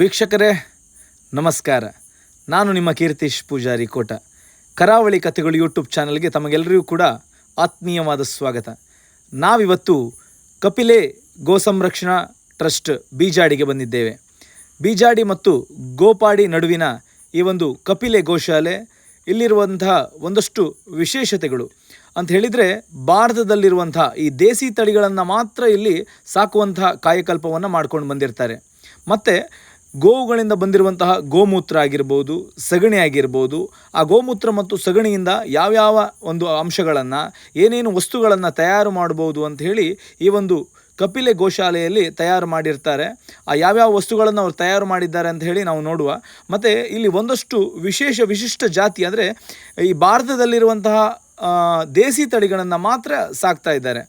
ವೀಕ್ಷಕರೇ, ನಮಸ್ಕಾರ. ನಾನು ನಿಮ್ಮ ಕೀರ್ತಿಶ್ ಪೂಜಾರಿ ಕೋಟ. ಕರಾವಳಿ ಕಥೆಗಳು ಯೂಟ್ಯೂಬ್ ಚಾನಲ್ಗೆ ತಮಗೆಲ್ಲರಿಗೂ ಕೂಡ ಆತ್ಮೀಯವಾದ ಸ್ವಾಗತ. ನಾವಿವತ್ತು ಕಪಿಲೆ ಗೋ ಸಂರಕ್ಷಣಾ ಟ್ರಸ್ಟ್ ಬೀಜಾಡಿಗೆ ಬಂದಿದ್ದೇವೆ. ಬೀಜಾಡಿ ಮತ್ತು ಗೋಪಾಡಿ ನಡುವಿನ ಈ ಒಂದು ಕಪಿಲೆ ಗೋಶಾಲೆ ಇಲ್ಲಿರುವಂತಹ ಒಂದಷ್ಟು ವಿಶೇಷತೆಗಳು. ಅಂತ ಹೇಳಿದರೆ ಭಾರತದಲ್ಲಿರುವಂತಹ ಈ ದೇಸಿ ತಳಿಗಳನ್ನು ಮಾತ್ರ ಇಲ್ಲಿ ಸಾಕುವಂತಹ ಕಾಯಕಲ್ಪವನ್ನು ಮಾಡ್ಕೊಂಡು ಬಂದಿರ್ತಾರೆ. ಮತ್ತು ಗೋವುಗಳಿಂದ ಬಂದಿರುವಂತಹ ಗೋಮೂತ್ರ ಆಗಿರ್ಬೋದು, ಸಗಣಿ ಆಗಿರ್ಬೋದು, ಆ ಗೋಮೂತ್ರ ಮತ್ತು ಸಗಣಿಯಿಂದ ಯಾವ್ಯಾವ ಒಂದು ಅಂಶಗಳನ್ನು, ಏನೇನು ವಸ್ತುಗಳನ್ನು ತಯಾರು ಮಾಡ್ಬೋದು ಅಂತ ಹೇಳಿ ಈ ಒಂದು ಕಪಿಲೆ ಗೋಶಾಲೆಯಲ್ಲಿ ತಯಾರು ಮಾಡಿರ್ತಾರೆ. ಆ ಯಾವ್ಯಾವ ವಸ್ತುಗಳನ್ನು ಅವ್ರು ತಯಾರು ಮಾಡಿದ್ದಾರೆ ಅಂತ ಹೇಳಿ ನಾವು ನೋಡುವ. ಮತ್ತು ಇಲ್ಲಿ ಒಂದಷ್ಟು ವಿಶೇಷ ವಿಶಿಷ್ಟ ಜಾತಿ ಅಂದರೆ ಈ ಭಾರತದಲ್ಲಿರುವಂತಹ ದೇಸಿ ತಳಿಗಳನ್ನು ಮಾತ್ರ ಸಾಕ್ತಾ ಇದ್ದಾರೆ.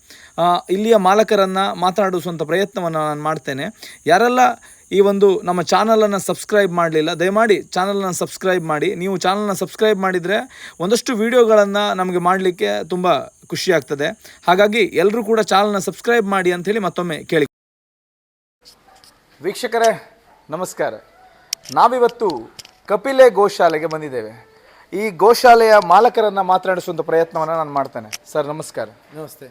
ಇಲ್ಲಿಯ ಮಾಲಕರನ್ನು ಮಾತನಾಡಿಸುವಂಥ ಪ್ರಯತ್ನವನ್ನು ನಾನು ಮಾಡ್ತೇನೆ. ಯಾರೆಲ್ಲ ಈ ಒಂದು ನಮ್ಮ ಚಾನಲನ್ನು ಸಬ್ಸ್ಕ್ರೈಬ್ ಮಾಡಲಿಲ್ಲ ದಯಮಾಡಿ ಚಾನಲನ್ನು ಸಬ್ಸ್ಕ್ರೈಬ್ ಮಾಡಿ. ನೀವು ಚಾನಲನ್ನು ಸಬ್ಸ್ಕ್ರೈಬ್ ಮಾಡಿದರೆ ಒಂದಷ್ಟು ವಿಡಿಯೋಗಳನ್ನು ನಮಗೆ ಮಾಡಲಿಕ್ಕೆ ತುಂಬ ಖುಷಿ ಆಗ್ತದೆ. ಹಾಗಾಗಿ ಎಲ್ಲರೂ ಕೂಡ ಚಾನಲ್ನ ಸಬ್ಸ್ಕ್ರೈಬ್ ಮಾಡಿ ಅಂಥೇಳಿ ಮತ್ತೊಮ್ಮೆ ಕೇಳಿ ವೀಕ್ಷಕರೇ ನಮಸ್ಕಾರ. ನಾವಿವತ್ತು ಕಪಿಲೆ ಗೋಶಾಲೆಗೆ ಬಂದಿದ್ದೇವೆ. ಈ ಗೋಶಾಲೆಯ ಮಾಲಕರನ್ನು ಮಾತನಾಡಿಸುವಂಥ ಪ್ರಯತ್ನವನ್ನು ನಾನು ಮಾಡ್ತೇನೆ. ಸರ್ ನಮಸ್ಕಾರ. ನಮಸ್ತೆ.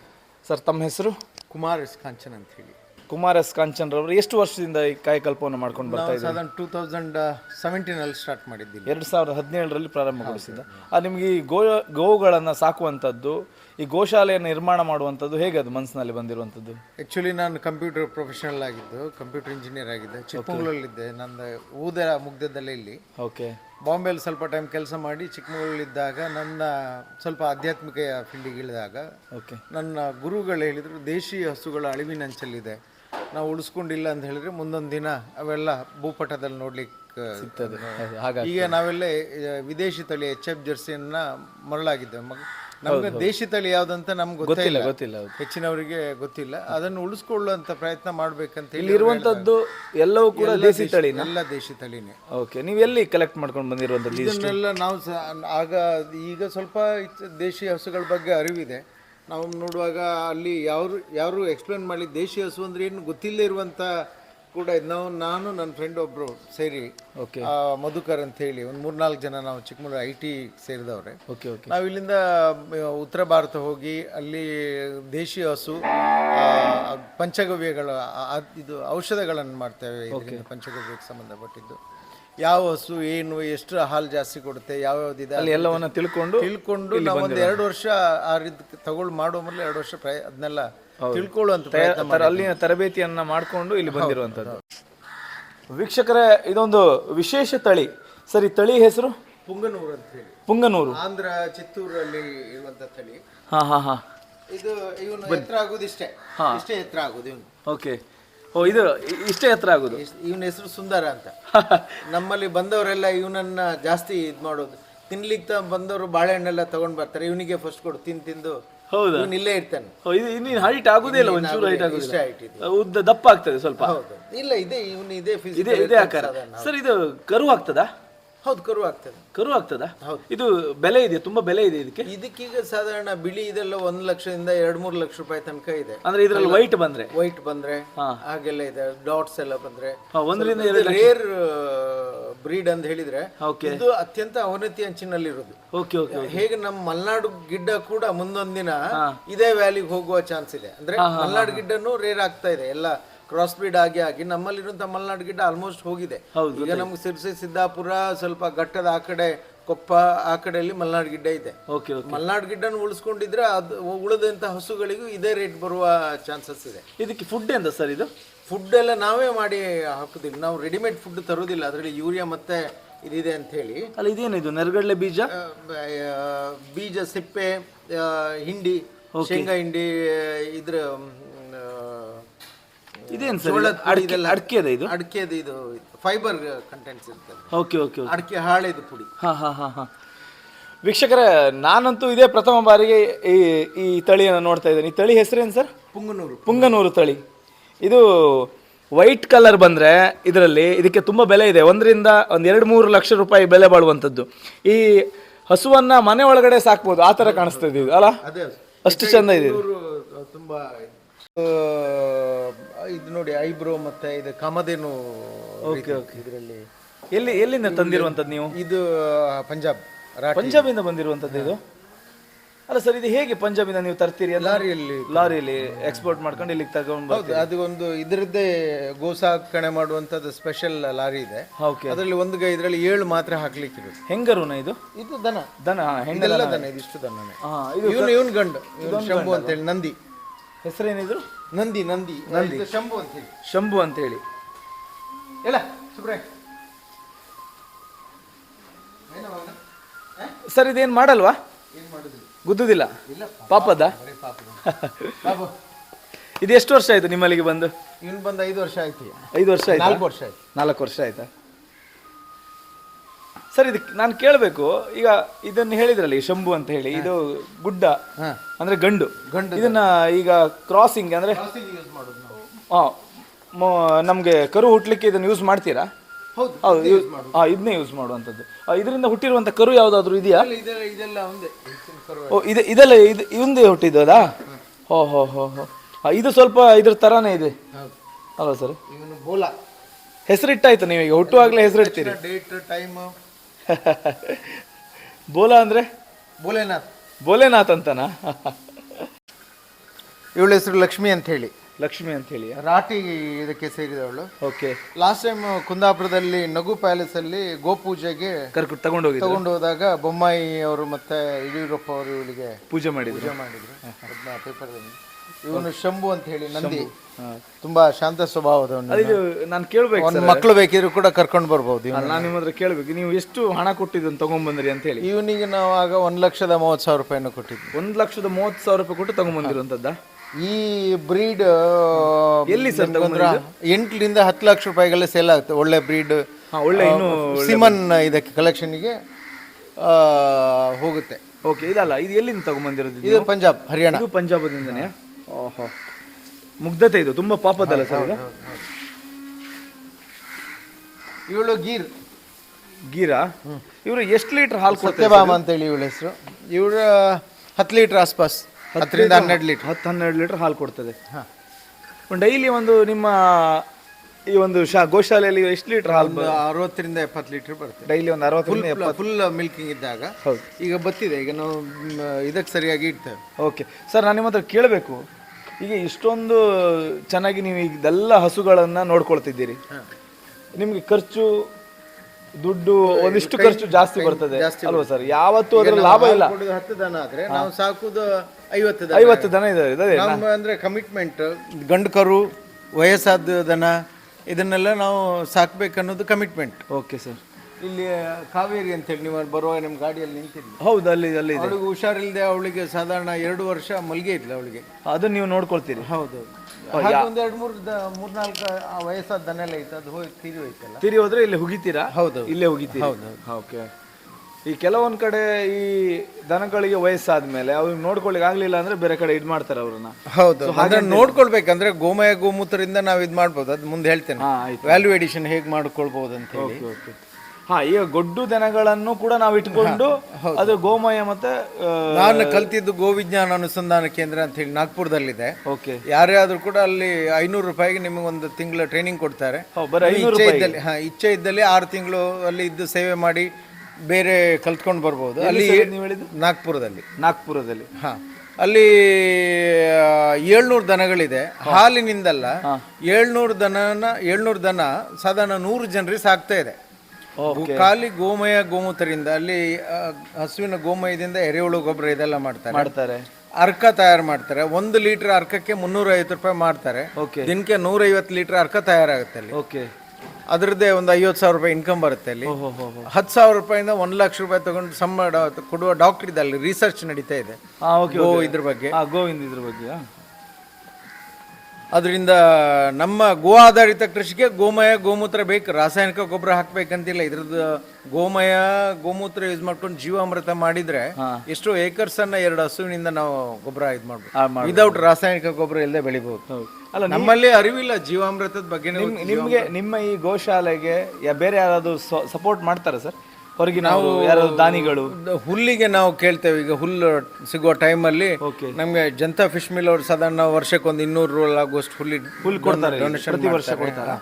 ಸರ್ ತಮ್ಮ ಹೆಸರು? ಕುಮಾರ್ ಕಾಂಚನ್ ಅಂತ ಹೇಳಿ ಕುಮಾರ್ ಎಸ್ ಕಾಂಚನ್ರವರು ಎಷ್ಟು ವರ್ಷದಿಂದ ಈ ಕಾಯಕಲ್ಪವನ್ನು ಮಾಡ್ಕೊಂಡು ಬರ್ತಾ ನಾವು ಇದ್ದಾರೆ? ಸಾಧಾರಣ ಟೂ ತೌಸಂಡ್ ಸೆವೆಂಟೀನಲ್ಲಿ ಸ್ಟಾರ್ಟ್ ಮಾಡಿದ್ದೀನಿ ಎರಡು ಸಾವಿರದ ಹದಿನೇಳರಲ್ಲಿ ಪ್ರಾರಂಭಗೊಳಿಸಿದ್ದ. ಆ ನಿಮಗೆ ಈ ಗೋ ಗೋವುಗಳನ್ನು ಸಾಕುವಂಥದ್ದು ಈ ಗೋಶಾಲೆಯನ್ನು ನಿರ್ಮಾಣ ಮಾಡುವಂಥದ್ದು ಹೇಗೆ ಅದು ಮನಸ್ಸಿನಲ್ಲಿ ಬಂದಿರುವಂಥದ್ದು? ಆ್ಯಕ್ಚುಲಿ ನಾನು ಕಂಪ್ಯೂಟರ್ ಪ್ರೊಫೆಷನಲ್ ಆಗಿದ್ದು ಕಂಪ್ಯೂಟರ್ ಇಂಜಿನಿಯರ್ ಆಗಿದ್ದೆ. ಚಿಕ್ಕಮಗಳೂರಲ್ಲಿದ್ದೆ. ನಂದು ಊದ ಮುಗ್ದದಲ್ಲೇ ಇಲ್ಲಿ. ಓಕೆ ಬಾಂಬೆಯಲ್ಲಿ ಸ್ವಲ್ಪ ಟೈಮ್ ಕೆಲಸ ಮಾಡಿ ಚಿಕ್ಕಮಗಳೂರಲ್ಲಿದ್ದಾಗ ನನ್ನ ಸ್ವಲ್ಪ ಆಧ್ಯಾತ್ಮಿಕ ಫೀಲ್ಡಿಗೆ ಇಳಿದಾಗ ಓಕೆ ನನ್ನ ಗುರುಗಳು ಹೇಳಿದರು ದೇಶೀಯ ಹಸುಗಳ ಅಳಿವಿನಂಚಲ್ಲಿದೆ ನಾವು ಉಳಿಸ್ಕೊಂಡಿಲ್ಲ ಅಂತ ಹೇಳಿದ್ರೆ ಮುಂದೊಂದು ದಿನ ಅವೆಲ್ಲ ಭೂಪಟದಲ್ಲಿ ನೋಡ್ಲಿಕ್ಕೆ ಸಿಗ್ತದೆ. ಹಾಗಾಗಿ ಈಗ ನಾವೆಲ್ಲ ವಿದೇಶಿ ತಳಿ ಎಚ್ ಎಫ್ ಜರ್ಸಿಯನ್ನ ಮರಳಾಗಿದ್ದೇವೆ. ಮಗ ನಮ್ಗೆ ದೇಶಿ ತಳಿ ಯಾವ್ದಂತ ನಮ್ಗೆ ಗೊತ್ತಿಲ್ಲ ಗೊತ್ತಿಲ್ಲ ಹೆಚ್ಚಿನವರಿಗೆ ಗೊತ್ತಿಲ್ಲ. ಅದನ್ನು ಉಳಿಸ್ಕೊಳ್ಳುವಂತ ಪ್ರಯತ್ನ ಮಾಡ್ಬೇಕಂತ ಹೇಳಿ ಇಲ್ಲಿ ಇರುವಂಥದ್ದು ಎಲ್ಲವೂ ಕೂಡ ದೇಶಿ ತಳಿ ಎಲ್ಲ ದೇಶಿ ತಳಿನೇ. ಓಕೆ ನೀವು ಎಲ್ಲಿ ಕಲೆಕ್ಟ್ ಮಾಡ್ಕೊಂಡು ಬಂದಿರುವಂಥದ್ದು ಈ- ಇದನ್ನೆಲ್ಲ ನಾವು ಆಗ ಈಗ ಸ್ವಲ್ಪ ದೇಶಿ ಹಸುಗಳ ಬಗ್ಗೆ ಅರಿವಿದೆ. ನಾವು ನೋಡುವಾಗ ಅಲ್ಲಿ ಯಾರು ಯಾರು ಎಕ್ಸ್ಪ್ಲೇನ್ ಮಾಡಿ ದೇಶಿ ಹಸು ಅಂದ್ರೆ ಏನು ಗೊತ್ತಿಲ್ಲದೆ ಇರುವಂಥ ಕೂಡ ನಾವು ನಾನು ನನ್ನ ಫ್ರೆಂಡ್ ಒಬ್ರು ಸೇರಿ ಓಕೆ ಮಧುಕರ್ ಅಂತ ಹೇಳಿ ಒಂದು ಮೂರ್ನಾಲ್ಕು ಜನ ನಾವು ಚಿಕ್ಕಮಗಳೂರು ಐ ಟಿ ಸೇರಿದವ್ರೆ. ಓಕೆ ಓಕೆ ನಾವು ಇಲ್ಲಿಂದ ಉತ್ತರ ಭಾರತ ಹೋಗಿ ಅಲ್ಲಿ ದೇಶಿ ಹಸು ಪಂಚಗವ್ಯಗಳ ಆ- ಆ- ಇದು ಔಷಧಗಳನ್ನು ಮಾಡ್ತೇವೆ. ಇದರಿಂದ ಪಂಚಗವ್ಯಕ್ಕೆ ಸಂಬಂಧಪಟ್ಟಿದ್ದು. ಯಾವ ಹಸು ಏನು ಎಷ್ಟು ಹಾಲು ಜಾಸ್ತಿ ಕೊಡುತ್ತೆ ಯಾವ್ಯಾವ್ದಿದೆ ಅಲ್ಲಿ ಎಲ್ಲವನ್ನ ತಿಳ್ಕೊಂಡು ತಿಳ್ಕೊಂಡು ನಾವು ಒಂದು ಎರಡು ವರ್ಷ ಆ ರೀತಿ ತಗೊಳ್ ಮಾಡೋ ಮೊದಲು ಎರಡು ವರ್ಷ ಪ್ರಯ ಅದನ್ನೆಲ್ಲ ತಿಳ್ಕೊಳ್ಳುವಂಥ ಪ್ರಯತ್ನ ತರ- ಅಲ್ಲಿನ ತರಬೇತಿಯನ್ನ ಮಾಡಿಕೊಂಡು ಇಲ್ಲಿ ಬಂದಿರುವಂಥದ್ದು. ವೀಕ್ಷಕರೇ ಇದೊಂದು ವಿಶೇಷ ತಳಿ. ಸರಿ ತಳಿ ಹೆಸರು? ಪುಂಗನೂರು ಅಂತ ಹೇಳಿ. ಪುಂಗನೂರು. ಆಂಧ್ರ ಚಿತ್ತೂರಲ್ಲಿ ಇರುವಂತ ತಳಿ. ಹಾ ಹಾ ಹಾ. ಇದು ಇವನು ಎತ್ತರ ಆಗೋದು ಇಷ್ಟೇ ಇಷ್ಟೇ ಎತ್ತರ ಆಗೋದು ಇವನು. ಓಕೆ. ಓ ಇದು ಇಷ್ಟೇ ಹತ್ರ ಆಗೋದು. ಇವನ ಹೆಸರು ಸುಂದರ ಅಂತ. ನಮ್ಮಲ್ಲಿ ಬಂದವರೆಲ್ಲ ಇವನನ್ನ ಜಾಸ್ತಿ ಇದು ಮಾಡೋದು. ತಿನ್ಲಿಕ್ಕೆ ಬಂದವರು ಬಾಳೆಹಣ್ಣೆಲ್ಲ ತಗೊಂಡ್ ಬರ್ತಾರೆ. ಇವನಿಗೆ ಫಸ್ಟ್ ಕೊಡು ತಿನ್ ತಿಂದು. ಹೌದು? ಇವನು ಇಲ್ಲೇ ಇರ್ತಾನೆ. ಓ, ಇದು ಇನ್ನು ಹೈಟ್ ಆಗುದೇ ಇಲ್ಲ ಒಂಚೂರು ಹೈಟ್ ಆಗುದಿಲ್ಲ. ಇಷ್ಟೇ height ಇದೆ. ಉದ್ದ ದಪ್ಪ ಆಗ್ತದೆ ಸ್ವಲ್ಪ. ಹೌದು. ಇಲ್ಲ ಇದೆ ಇವನು ಇದೆ ಇದೇ ಇದೆ ಇದೇ ಆಕಾರ. ಸರ್ ಇದು ಕರು ಆಗ್ತದಾ? ಹೌದು ಕರು ಆಗ್ತದೆ. ಕರು ಆಗ್ತದಾ? ಇದು ಬೆಲೆ ಇದೆ ತುಂಬಾ ಬೆಲೆ ಇದೆ ಇದಕ್ಕೆ? ಇದಕ್ಕೀಗ ಸಾಧಾರಣ ಬಿಳಿ ಇದೆಲ್ಲ ಒಂದ್ ಲಕ್ಷದಿಂದ ಎರಡ್ ಮೂರು ಲಕ್ಷ ರೂಪಾಯಿ ತನಕ ಇದೆ. ಅಂದ್ರೆ ಇದ್ರಲ್ಲಿ ವೈಟ್ ಬಂದ್ರೆ? ವೈಟ್ ಬಂದ್ರೆ ಹಾಗೆಲ್ಲ ಇದೆ ಡಾಟ್ಸ್ ಎಲ್ಲ ಬಂದ್ರೆ. ಒಂದ್ರಿಂದ ರೇರ್ ಬ್ರೀಡ್ ಅಂತ ಹೇಳಿದ್ರೆ. ಇದು ಅತ್ಯಂತ ಅವನತಿ ಅಂಚಿನಲ್ಲಿರೋದು. ಓಕೆ ಓಕೆ ಹೇಗೆ ನಮ್ಮ ಮಲ್ನಾಡು ಗಿಡ್ಡ ಕೂಡ ಮುಂದೊಂದಿನ ದಿನ ಇದೇ ವ್ಯಾಲಿಗೆ ಹೋಗುವ ಚಾನ್ಸ್ ಇದೆ. ಅಂದ್ರೆ ಮಲ್ನಾಡು ಗಿಡ್ಡನು ರೇರ್ ಆಗ್ತಾ ಇದೆ ಎಲ್ಲ ಕ್ರಾಸ್ ಬ್ರೀಡ್ ಆಗಿ ಆಗಿ ನಮ್ಮಲ್ಲಿರುವಂತ ಮಲ್ನಾಡು ಗಿಡ್ಡ ಆಲ್ಮೋಸ್ಟ್ ಹೋಗಿದೆ. ಈಗ ನಮ್ಗೆ ಸಿರ್ಸಿ ಸಿದ್ದಾಪುರ ಸ್ವಲ್ಪ ಘಟ್ಟದ ಆ ಕಡೆ ಕೊಪ್ಪ ಆ ಕಡೆಯಲ್ಲಿ ಮಲ್ನಾಡು ಗಿಡ್ಡ ಇದೆ. ಮಲ್ನಾಡು ಗಿಡ್ಡನು ಉಳಿಸ್ಕೊಂಡಿದ್ರೆ ಅದು ಉಳಿದಂಥ ಹಸುಗಳಿಗೂ ಇದೇ ರೇಟ್ ಬರುವ ಚಾನ್ಸಸ್ ಇದೆ. ಇದಕ್ಕೆ ಫುಡ್ ಎಂತ ಸರ್ ಇದು? ಫುಡ್ ಎಲ್ಲ ನಾವೇ ಮಾಡಿ ಹಾಕುದಿಲ್ಲ. ನಾವು ರೆಡಿಮೇಡ್ ಫುಡ್ ತರೋದಿಲ್ಲ ಅದರಲ್ಲಿ ಯೂರಿಯಾ ಮತ್ತೆ ಇದಿದೆ ಅಂತ ಹೇಳಿ. ಅಲ್ಲ ಇದೇನು ಇದು? ನೆರಗಡಲೆ ಬೀಜ? ಬೀಜ ಸಿಪ್ಪೆ ಹಿಂಡಿ ಶೇಂಗಾ ಹಿಂಡಿ ಇದ್ರ ಇದೇನು ಸರ್ ಅಡಿಕೆ ಇದೆಲ್ಲ ಅಡಿಕೆ ಅದ ಇದು? ಅಡಿಕೆದು ಇದು ಫೈಬರ್ ಕಂಟೆಂಟ್ಸ್ ಇರ್ತದೆ. Okay okay okay. ಅಡಿಕೆ ಹಾಳೆದು ಪುಡಿ. ಹಾ ಹಾ ಹಾ ಹಾ. ವೀಕ್ಷಕರೇ ನಾನಂತೂ ಇದೇ ಪ್ರಥಮ ಬಾರಿಗೆ ಈ ಈ ತಳಿಯನ್ನು ನೋಡ್ತಾ ಇದ್ದೇನೆ. ಈ ತಳಿ ಹೆಸರೇನು ಸರ್? ಪುಂಗನೂರು. ಪುಂಗನೂರು ತಳಿ. ಇದು ವೈಟ್ ಕಲರ್ ಬಂದರೆ ಇದರಲ್ಲಿ ಇದಕ್ಕೆ ತುಂಬ ಬೆಲೆ ಇದೆ. ಒಂದರಿಂದ ಒಂದು ಎರಡು ಮೂರು ಲಕ್ಷ ರೂಪಾಯಿ ಬೆಲೆ ಬಾಳುವಂಥದ್ದು. ಈ ಹಸುವನ್ನು ಮನೆ ಒಳಗಡೆ ಸಾಕ್ಬೋದು. ಆ ಥರ ಕಾಣಿಸ್ತಾ ಇದೆ ಇದು. ಅಲ್ಲ? ಅಷ್ಟು ಚಂದ ಇದೆ. ತುಂಬಾ ಇದು ನೋಡಿ ಐಬ್ರೋ ಮತ್ತೆ ಇದು ಕಮದೇನು ಓಕೆ ಓಕೆ. ಇದರಲ್ಲಿ ಎಲ್ಲಿ ಎಲ್ಲಿಂದ ತಂದಿರುವಂತದ್ದು ನೀವು? ಇದು ಪಂಜಾಬ್ ಪಂಜಾಬಿಂದ ಬಂದಿರುವಂತದ್ದು ಇದು? ಅಲ್ಲ ಸರ್ ಇದು ಹೇಗೆ ಪಂಜಾಬಿಂದ ನೀವು ತರ್ತೀರಿ ಲಾರಿಯಲ್ಲಿ ಲಾರಿಯಲ್ಲಿ ಎಕ್ಸ್ಪೋರ್ಟ್ ಮಾಡ್ಕೊಂಡು ಇಲ್ಲಿಗೆ ತಗೊಂಡು ಅದು ಒಂದು ಇದರದ್ದೇ ಗೋಸಾಕಣೆ ಮಾಡುವಂತದ್ದು ಸ್ಪೆಷಲ್ ಲಾರಿ ಇದೆ. ಓಕೆ. ಅದರಲ್ಲಿ ಒಂದು ಗೈ ಇದರಲ್ಲಿ ಏಳು ಮಾತ್ರ ಹಾಕ್ಲಿಕ್ಕೆ ಇರುತ್ತೆ ಹೆಂಗರುನ ಇದು? ಇದು ದನ. ದನ ಹೆಣ್ಣೆಲ್ಲ ದನ. ಇದಿಷ್ಟು ದನ ಇವನು ಇವನ್ ಗಂಡು ಶಂಭು ಅಂತ ಹೇಳಿ ನಂದಿ. ಹೆಸರೇನಿದ್ರು ನಂದಿ ನಂದಿ. ನಂದಿ. ಶಂಭು ಅಂತ ಹೇಳಿ. ಶಂಭು ಅಂತ ಹೇಳಿ. ಎಲ್ಲ ಸುಬ್ರೆ ಸರ್ ಇದೇನು ಮಾಡಲ್ವಾ? ಏನ್ ಗುದ್ದುದಿಲ್ಲ. ಪಾಪದ? ಬಾಬು ಇದು ಎಷ್ಟು ವರ್ಷ ಆಯ್ತು ನಿಮ್ಮಲ್ಲಿಗೆ ಬಂದು? ಇವನು ಬಂದ ಐದು ವರ್ಷ ಆಯ್ತು. ಐದು ವರ್ಷ ಆಯ್ತು? ನಾಲ್ಕು ವರ್ಷ ಆಯ್ತು. ನಾಲ್ಕು ವರ್ಷ ಆಯ್ತಾ? ಸರ್ ಇದಕ್ಕೆ ನಾನು ಕೇಳಬೇಕು. ಈಗ ಇದನ್ನು ಹೇಳಿದ್ರಲ್ಲ ಶಂಭು ಅಂತ ಹೇಳಿ ಇದು ಗುಡ್ಡ ಹಾ. ಅಂದ್ರೆ ಗಂಡು. ಗಂಡು ಇದನ್ನ ಈಗ ಕ್ರಾಸಿಂಗ್ ಅಂದ್ರೆ ಯೂಸ್ ಮ- ನಮ್ಗೆ ಕರು ಹುಟ್ಟಲಿಕ್ಕೆ ಇದನ್ನು ಯೂಸ್ ಮಾಡ್ತೀರಾ? ಹೌದು ಹೌದು ಇವ್- ಆ, ಇದನ್ನೇ ಯೂಸ್ ಮಾಡುವಂಥದ್ದು. ಇದರಿಂದ ಹುಟ್ಟಿರುವಂತ ಕರು ಯಾವ್ದಾದ್ರು ಇದೆಯಾ? ಇದೆಲ್ಲ ಇದೆಲ್ಲ ಒಂದೇ. ಓ ಇದೆ ಇದೆಲ್ಲ ಇದು ಇವಂದೇ ಹುಟ್ಟಿದ್ದದಾ ಹೋ ಹೋ ಹೋ ಹೋ. ಇದು ಸ್ವಲ್ಪ ಇದ್ರ ತರಾನೇ ಇದೆ. ಅಲ್ವಾ ಸರ್. ಹೆಸರಿಟ್ಟಾಯ್ತು ನೀವೀಗ ಹುಟ್ಟುವಾಗಲೇ ಹೆಸರಿಡ್ತೀರಿ. ಡೇಟ್ ಟೈಮ್ ಬೋಲಾ ಅಂದ್ರೆ? ಬೋಲೆನಾಥ್ ಬೋಲೆನಾಥ್ ಅಂತನಾ? ಇವಳ ಹೆಸರು ಲಕ್ಷ್ಮಿ ಅಂತ ಹೇಳಿ. ಲಕ್ಷ್ಮಿ ಅಂತ ಹೇಳಿ. ರಾಟಿ ಇದಕ್ಕೆ ಸೇರಿದವಳು ಓಕೆ. ಲಾಸ್ಟ್ ಟೈಮ್ ಕುಂದಾಪುರದಲ್ಲಿ ನಗು ಪ್ಯಾಲೇಸ್ ಅಲ್ಲಿ ಗೋಪೂಜೆಗೆ ಕರ್ಕೊಂಡು ತಗೊಂಡೋಗಿದ್ದು ತಗೊಂಡು ಹೋದಾಗ ಬೊಮ್ಮಾಯಿ ಅವರು ಮತ್ತೆ ಯಡಿಯೂರಪ್ಪ ಅವರು ಇವಳಿಗೆ ಪೂಜೆ ಮಾಡಿದ್ರು. ಪೂಜೆ ಮಾಡಿದ್ರು. ಅದನ್ನ ಪೇಪರ್ ಇವನು ಶಂಭು ಅಂತ ಹೇಳಿ ನಂದಿ. ತುಂಬಾ ಶಾಂತ ಸ್ವಭಾವದವನು ಅದು ಇದು ನಾನು ಕೇಳ್ಬೇಕು ಮಕ್ಕಳು ಬೇಕಿದ್ರು ಕೂಡ ಕರ್ಕೊಂಡು ಬರ್ಬೋದು ಇವನು. ನಾನು ನಿಮ್ಮ ಹತ್ರ ಕೇಳ್ಬೇಕು. ನೀವು ಎಷ್ಟು ಹಣ ಕೊಟ್ಟಿದ್ದನ್ನು ತಗೊಂಡ್ಬಂದ್ರಿ ಅಂತ ಹೇಳಿ. ಇವನಿಗೆ ನಾವು ಆಗ ಒಂದ್ ಲಕ್ಷದ ಮೂವತ್ತು ಸಾವಿರ ರೂಪಾಯಿನ ಕೊಟ್ಟಿದ್ವಿ. ಒಂದ್ ಲಕ್ಷದ ಮೂವತ್ತು ಸಾವಿರ ರೂಪಾಯಿ ಕೊಟ್ಟು ತಗೊಂಡ್ಬಂದಿರುವಂತದ್ದ ಈ ಬ್ರೀಡ್ ಎಲ್ಲಿ ಸರ್ ಎಂಟರಿಂದ ಹತ್ತು ಲಕ್ಷ ರೂಪಾಯಿಗೆಲ್ಲ ಸೇಲ್ ಆಗುತ್ತೆ. ಒಳ್ಳೆ ಬ್ರೀಡ್ ಹಾ ಒಳ್ಳೆ ಇನ್ನು ಸಿಮನ್ ಇದಕ್ಕೆ ಕಲೆಕ್ಷನ್ಗೆ ಹೋಗುತ್ತೆ. ಓಕೆ ಇದಲ್ಲ ಇದು ಎಲ್ಲಿಂದ ತಗೊಂಡ್ಬಂದಿರೋದು? ಇದು ಪಂಜಾಬ್ ಹರಿಯಾಣ. ಇದು ಪಂಜಾಬದಿಂದನೇ? ಓಹೋ. ಮುಗ್ಧತೆ ಇದು ತುಂಬಾ ಪಾಪದಲ್ಲ ಸರ್ ಇದು? ಇವಳು ಗೀರ್. ಗೀರಾ? ಇವರು ಎಷ್ಟು ಲೀಟರ್ ಹಾಲು ಅಂತ ಅಂತೇಳಿ ಇವಳ ಹೆಸರು. ಇವಳ ಹತ್ತು ಲೀಟರ್ ಆಸ್ಪಾಸ್ ಹತ್ತರಿಂದ ಹನ್ನೆರಡು ಲೀಟರ್. ಹತ್ತು ಹನ್ನೆರಡು ಲೀಟರ್ ಹಾಲು ಕೊಡ್ತದೆ. ಡೈಲಿ ಒಂದು ನಿಮ್ಮ ಈ ಒಂದು ಶಾ ಗೋಶಾಲೆಯಲ್ಲಿ ಎಷ್ಟು ಲೀಟರ್ ಹಾಲು ಅರವತ್ತರಿಂದ ಎಪ್ಪತ್ತು ಲೀಟರ್ ಬರುತ್ತೆ. ಡೈಲಿ ಒಂದು ಅರವತ್ತು ಫುಲ್ ಮಿಲ್ಕಿಂಗ್ ಇದ್ದಾಗ ಹೌದು. ಈಗ ಬತ್ತಿದೆ ಈಗ ನಾವು ಇದಕ್ಕೆ ಸರಿಯಾಗಿ ಇಡ್ತೇವೆ. ಓಕೆ. ಸರ್ ನಾನು ನಿಮ್ಮ ಹತ್ರ ಕೇಳಬೇಕು. ಈಗ ಇಷ್ಟೊಂದು ಚೆನ್ನಾಗಿ ನೀವು ಇದೆಲ್ಲ ಹಸುಗಳನ್ನು ನೋಡ್ಕೊಳ್ತಿದ್ದೀರಿ. ನಿಮಗೆ ಖರ್ಚು ದುಡ್ಡು ಒಂದಿಷ್ಟು ಖರ್ಚು ಜಾಸ್ತಿ ಬರ್ತದೆ. ಅಲ್ವಾ ಸರ್? ಯಾವತ್ತು ಅದ್ರ ಲಾಭ ಇಲ್ಲ. ಹತ್ತು ದನ ಆದ್ರೆ ನಾವು ಸಾಕುದು ಐವತ್ತು ದನ. ಐವತ್ತು ದನ ಇದೆ ಅಂದ್ರೆ ಕಮಿಟ್ಮೆಂಟ್ ಗಂಡಕರು ವಯಸ್ಸಾದ ದನ ಇದನ್ನೆಲ್ಲ ನಾವು ಸಾಕ್ಬೇಕನ್ನೋದು ಕಮಿಟ್ಮೆಂಟ್ ಓಕೆ ಸರ್. ಇಲ್ಲಿ ಕಾವೇರಿ ಅಂತೇಳಿ ನೀವು ಬರುವಾಗ ನಿಮ್ಮ ಗಾಡಿಯಲ್ಲಿ ನಿಂತಿದ್ದೆ ಹೌದು ಅಲ್ಲಿ ಅಲ್ಲಿ ಇದೆ. ಅವಳಿಗೆ ಹುಷಾರಿಲ್ಲದೆ ಅವಳಿಗೆ ಸಾಧಾರಣ ಎರಡು ವರ್ಷ ಮಲ್ಗೆ ಇದ್ಲು ಅವಳಿಗೆ. ಅದನ್ನ ನೀವು ನೋಡ್ಕೊಳ್ತೀರಿ. ಹೌದು. ಒಂದು ಎರಡು ಮೂರು ಮೂರ್ನಾಲ್ಕು ಆ ವಯಸ್ಸಾದ ದನ ಎಲ್ಲ ಇತ್ತು ಅದು ಹೋಗಿ ತೀರಿ ಹೋಯ್ತಲ್ಲ? ತಿರಿ ಹೋದ್ರೆ ಇಲ್ಲಿ ಹುಗಿತೀರಾ? ಹೌದು ಇಲ್ಲೇ ಹುಗಿತೀರಿ. ಓಕೆ. ಈ ಕೆಲವೊಂದು ಕಡೆ ಈ ದನಗಳಿಗೆ ವಯಸ್ಸಾದ್ಮೇಲೆ ಅವ್ರಿಗೆ ನೋಡ್ಕೊಳ್ಳಿಕ್ ಆಗ್ಲಿಲ್ಲ ಅಂದ್ರೆ ಬೇರೆ ಕಡೆ ಇದ್ ಮಾಡ್ತಾರೆ ಅವ್ರನ್ನ. ಹೌದು ಅಂದ್ರೆ ನೋಡ್ಕೊಳ್ಬೇಕಂದ್ರೆ ಗೋಮಯ ಗೋಮೂತ್ರದಿಂದ ನಾವು ಇದು ಮಾಡ್ಬೋದು. ಅದು ಮುಂದೆ ಹೇಳ್ತೇನೆ. ವ್ಯಾಲ್ಯೂ ಎಡಿಷನ್ ಹೇಗೆ ಮಾಡ್ಕೊಳ್ಬಹುದು ಅಂತ ಹೇಳಿ ಓಕೆ. ಹಾ ಈಗ ಗೊಡ್ಡು ದನಗಳನ್ನು ಕೂಡ ನಾವು ಇಟ್ಕೊಂಡು ಅದು ಗೋಮಯ ಮತ್ತೆ ನಾನು ಕಲ್ತಿದ್ದು ಗೋವಿಜ್ಞಾನ ಅನುಸಂಧಾನ ಕೇಂದ್ರ ಅಂತ ಹೇಳಿ ನಾಗ್ಪುರದಲ್ಲಿದೆ. ಓಕೆ. ಯಾರೇ ಆದ್ರೂ ಕೂಡ ಅಲ್ಲಿ ಐನೂರು ರೂಪಾಯಿಗೆ ನಿಮಗೆ ಒಂದು ತಿಂಗಳ ಟ್ರೈನಿಂಗ್ ಕೊಡ್ತಾರೆ. ಇಚ್ಛೆ ಇದ್ದಲ್ಲಿ ಹಾ ಇಚ್ಛೆ ಇದ್ದಲ್ಲಿ ಆರು ತಿಂಗಳು ಅಲ್ಲಿ ಇದ್ದು ಸೇವೆ ಮಾಡಿ ಬೇರೆ ಕಲ್ತ್ಕೊಂಡು ಬರ್ಬೋದು. ಅಲ್ಲಿ ನೀವು ಹೇಳಿದ್ದು? ನಾಗ್ಪುರದಲ್ಲಿ. ನಾಗ್ಪುರದಲ್ಲಿ. ಹಾ ಅಲ್ಲಿ ಏಳ್ನೂರು ದನಗಳಿದೆ. ಹಾಲಿನಿಂದಲ್ಲ ಏಳ್ನೂರು ದನನ ಏಳ್ನೂರು ದನ ಸಾಧಾರಣ ನೂರು ಜನರಿಗೆ ಸಾಕ್ತಾ ಇದೆ. ಖಾಲಿ ಗೋಮಯ ಗೋಮೂತ್ರದಿಂದ ಅಲ್ಲಿ ಆ, ಹಸುವಿನ ಗೋಮಯದಿಂದ ಎರೆಹುಳು ಗೊಬ್ಬರ ಇದೆಲ್ಲ ಮಾಡ್ತಾರೆ. ಮಾಡ್ತಾರೆ. ಅರ್ಕ ತಯಾರು ಮಾಡ್ತಾರೆ. ಒಂದು ಲೀಟರ್ ಅರ್ಕಕ್ಕೆ ಮುನ್ನೂರ ಐವತ್ತು ರೂಪಾಯಿ ಮಾಡ್ತಾರೆ. ಓಕೆ. ದಿನಕ್ಕೆ ನೂರೈವತ್ತು ಲೀಟರ್ ಅರ್ಕ ತಯಾರಾಗುತ್ತೆ ಅಲ್ಲಿ. ಓಕೆ. ಅದರದ್ದೇ ಒಂದು ಐವತ್ತು ಸಾವಿರ ರೂಪಾಯಿ ಇನ್ಕಮ್ ಬರುತ್ತೆ ಅಲ್ಲಿ. ಓಹೋ ಹೋ ಹೋ ಹತ್ತು ಸಾವಿರ ರೂಪಾಯಿಂದ ಒಂದು ಲಕ್ಷ ರೂಪಾಯಿ ತಗೊಂಡು ಡಾ- ಕೊಡುವ ಡಾಕ್ಟರ್ ಇದೆ ಅಲ್ಲಿ ರಿಸರ್ಚ್ ನಡೀತಾ ಇದೆ. ಹಾ ಓಕೆ ಗೋ ಇದ್ರ ಬಗ್ಗೆ. ಆ ಗೋವಿಂದ ಇದ್ರ ಬಗ್ಗೆ? ಅದರಿಂದ ನಮ್ಮ ಗೋ ಆಧಾರಿತ ಕೃಷಿಗೆ ಗೋಮಯ ಗೋಮೂತ್ರ ಬೇಕು. ರಾಸಾಯನಿಕ ಗೊಬ್ಬರ ಹಾಕ್ಬೇಕಂತಿಲ್ಲ. ಇದ್ರದ್ದು ಗೋಮಯ ಗೋಮೂತ್ರ ಯೂಸ್ ಮಾಡ್ಕೊಂಡು ಜೀವಾಮೃತ ಮಾಡಿದ್ರೆ ಎಷ್ಟೋ ಏಕರ್ಸ್ ಅನ್ನ ಎರಡು ಹಸುವಿನಿಂದ ನಾವು ಗೊಬ್ಬರ ಇದು ಮಾಡ್ಬೋದು. ವಿದೌಟ್ ರಾಸಾಯನಿಕ ಗೊಬ್ಬರ ಇಲ್ಲದೆ ಬೆಳಿಬಹುದು ಹೌದು. ಅಲ್ಲ ನಮ್ಮಲ್ಲಿ ಅರಿವಿಲ್ಲ ಜೀವಾಮೃತದ ಬಗ್ಗೆ ನಿಮ್- ನಿಮ್ಗೆ ನಿಮ್ಮ ಈ ಗೋಶಾಲೆಗೆ ಬೇರೆ ಯಾರಾದರೂ ಸಪೋರ್ಟ್ ಮಾಡ್ತಾರೆ ಸರ್? ಹೊರಗಿನ ಯಾರು ದಾನಿಗಳು? ಹುಲ್ಲಿಗೆ ನಾವು ಕೇಳ್ತೇವೆ. ಈಗ ಹುಲ್ಲು ಸಿಗುವ ಟೈಮಲ್ಲಿ ಅಲ್ಲಿ ನಮಗೆ ಜನತಾ ಫಿಶ್ ಮಿಲ್ ಅವರು ಸಾಧಾರಣ ವರ್ಷಕ್ಕೆ ಒಂದು ಇನ್ನೂರು ರೋಲ್ ಆಗುವಷ್ಟು ಹುಲ್ಲಿ ಹುಲ್ಲು ಕೊಡ್ತಾರೆ ಡೊನೇಷನ್ ಪ್ರತಿ ವರ್ಷ ಕೊಡ್ತಾರೆ.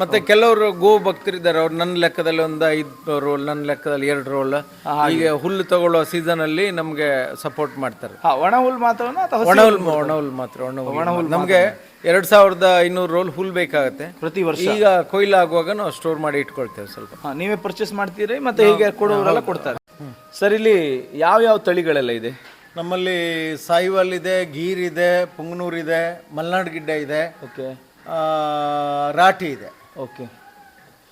ಮತ್ತೆ ಕೆಲವರು ಗೋ ಭಕ್ತರಿದ್ದಾರೆ. ಅವ್ರು ನನ್ನ ಲೆಕ್ಕದಲ್ಲಿ ಒಂದು ಐದು ರೋಲ್ ನನ್ನ ಲೆಕ್ಕದಲ್ಲಿ ಎರಡು ರೋಲ್. ಹೀಗೆ. ಹುಲ್ಲು ತಗೊಳ್ಳೋ ಸೀಸನ್ ಅಲ್ಲಿ ನಮಗೆ ಸಪೋರ್ಟ್ ಮಾಡ್ತಾರೆ. ಒಣ ಹುಲ್ ಮಾತ್ರ? ಒಣ ಹುಲ್ ಒಣ ಹುಲ್ ಮಾತ್ರ. ಒಣ ಹುಲ್ ನಮಗೆ ಎರಡ್ ಸಾವಿರದ ಐನೂರು ರೋಲ್ ಹುಲ್ ಬೇಕಾಗುತ್ತೆ. ಪ್ರತಿ ವರ್ಷ. ಈಗ ಕೊಯ್ಲು ಆಗುವಾಗ ನಾವು ಸ್ಟೋರ್ ಮಾಡಿ ಇಟ್ಕೊಳ್ತೇವೆ ಸ್ವಲ್ಪ. ಹಾ, ನೀವೇ ಪರ್ಚೇಸ್ ಮಾಡ್ತೀರಿ ಮತ್ತೆ ಹೀಗೆ ಕೊಡೋರೆಲ್ಲ ಕೊಡ್ತಾರೆ. ಸರ್ ಇಲ್ಲಿ ಯಾವ ಯಾವ ತಳಿಗಳೆಲ್ಲ ಇದೆ? ನಮ್ಮಲ್ಲಿ ಸಾಯಿವಾಲ್ ಇದೆ ಗೀರ್ ಇದೆ ಪುಂಗನೂರ್ ಇದೆ ಮಲ್ನಾಡ್ ಗಿಡ್ಡ ಇದೆ ಓಕೆ. ಆ, ರಾಟಿ ಇದೆ. ಓಕೆ.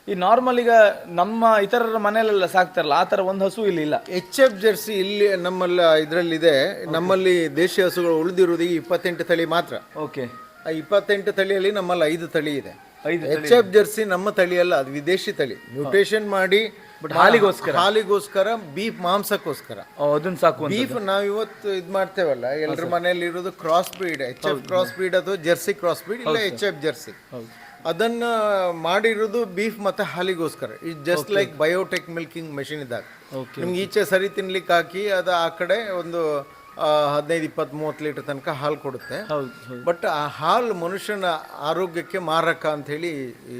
ಈ ನಾರ್ಮಲ್ ಈಗ ನಮ್ಮ ಇತರರ ಮನೆಯಲ್ಲೆಲ್ಲ ಸಾಕ್ತಾರಲ್ಲ ಆ ಥರ ಒಂದು ಹಸು ಇಲ್ಲಿ ಇಲ್ಲ? ಎಚ್ ಎಫ್ ಜೆರ್ಸಿ ಇಲ್ಲಿ ನಮ್ಮಲ್ಲಿ ಇದರಲ್ಲಿದೆ. ನಮ್ಮಲ್ಲಿ ದೇಶಿ ಹಸುಗಳು ಉಳಿದಿರುವುದು ಈ ಇಪ್ಪತ್ತೆಂಟು ತಳಿ ಮಾತ್ರ. ಓಕೆ. ಇಪ್ಪತ್ತೆಂಟು ತಳಿಯಲ್ಲಿ ನಮ್ಮಲ್ಲಿ ಐದು ತಳಿ ಇದೆ. ಐದು ಎಚ್ ಎಫ್ ಜರ್ಸಿ ನಮ್ಮ ತಳಿಯಲ್ಲ ಅದು ವಿದೇಶಿ ತಳಿ. ಮ್ಯೂಟೇಶನ್ ಮಾಡಿ ಬಟ್ ಹಾಲಿಗೋಸ್ಕರ? ಹಾಲಿಗೋಸ್ಕರ ಬೀಫ್ ಮಾಂಸಕ್ಕೋಸ್ಕರ. ಅದನ್ನ ಸಾಕು ಬೀಫ್ ನಾವು ಇವತ್ತು ಇದು ಮಾಡ್ತೇವಲ್ಲ ಎಲ್ಲರ ಮನೆಯಲ್ಲಿ ಇರೋದು cross breed H F cross breed ಅಥವಾ ಜರ್ಸಿ ಕ್ರಾಸ್ ಬ್ರೀಡ್ ಇಲ್ಲ ಎಚ್ ಎಫ್ ಜರ್ಸಿ ಅದನ್ನ ಮಾಡಿರೋದು ಬೀಫ್ ಮತ್ತೆ ಹಾಲಿಗೋಸ್ಕರ. It just like biotech milking machine ಇದ್ದಾಗ. ನಿಮ್ಗೆ ಈಚೆ ಸರಿ ತಿನ್ಲಿಕ್ಕೆ ಹಾಕಿ ಅದು ಆ ಕಡೆ ಒಂದು ಹದಿನೈದು ಇಪ್ಪತ್ತು ಮೂವತ್ತು ಲೀಟರ್ ತನಕ ಹಾಲು ಕೊಡುತ್ತೆ. ಬಟ್ ಆ ಹಾಲು ಮನುಷ್ಯನ ಆರೋಗ್ಯಕ್ಕೆ ಮಾರಕ ಅಂತ ಹೇಳಿ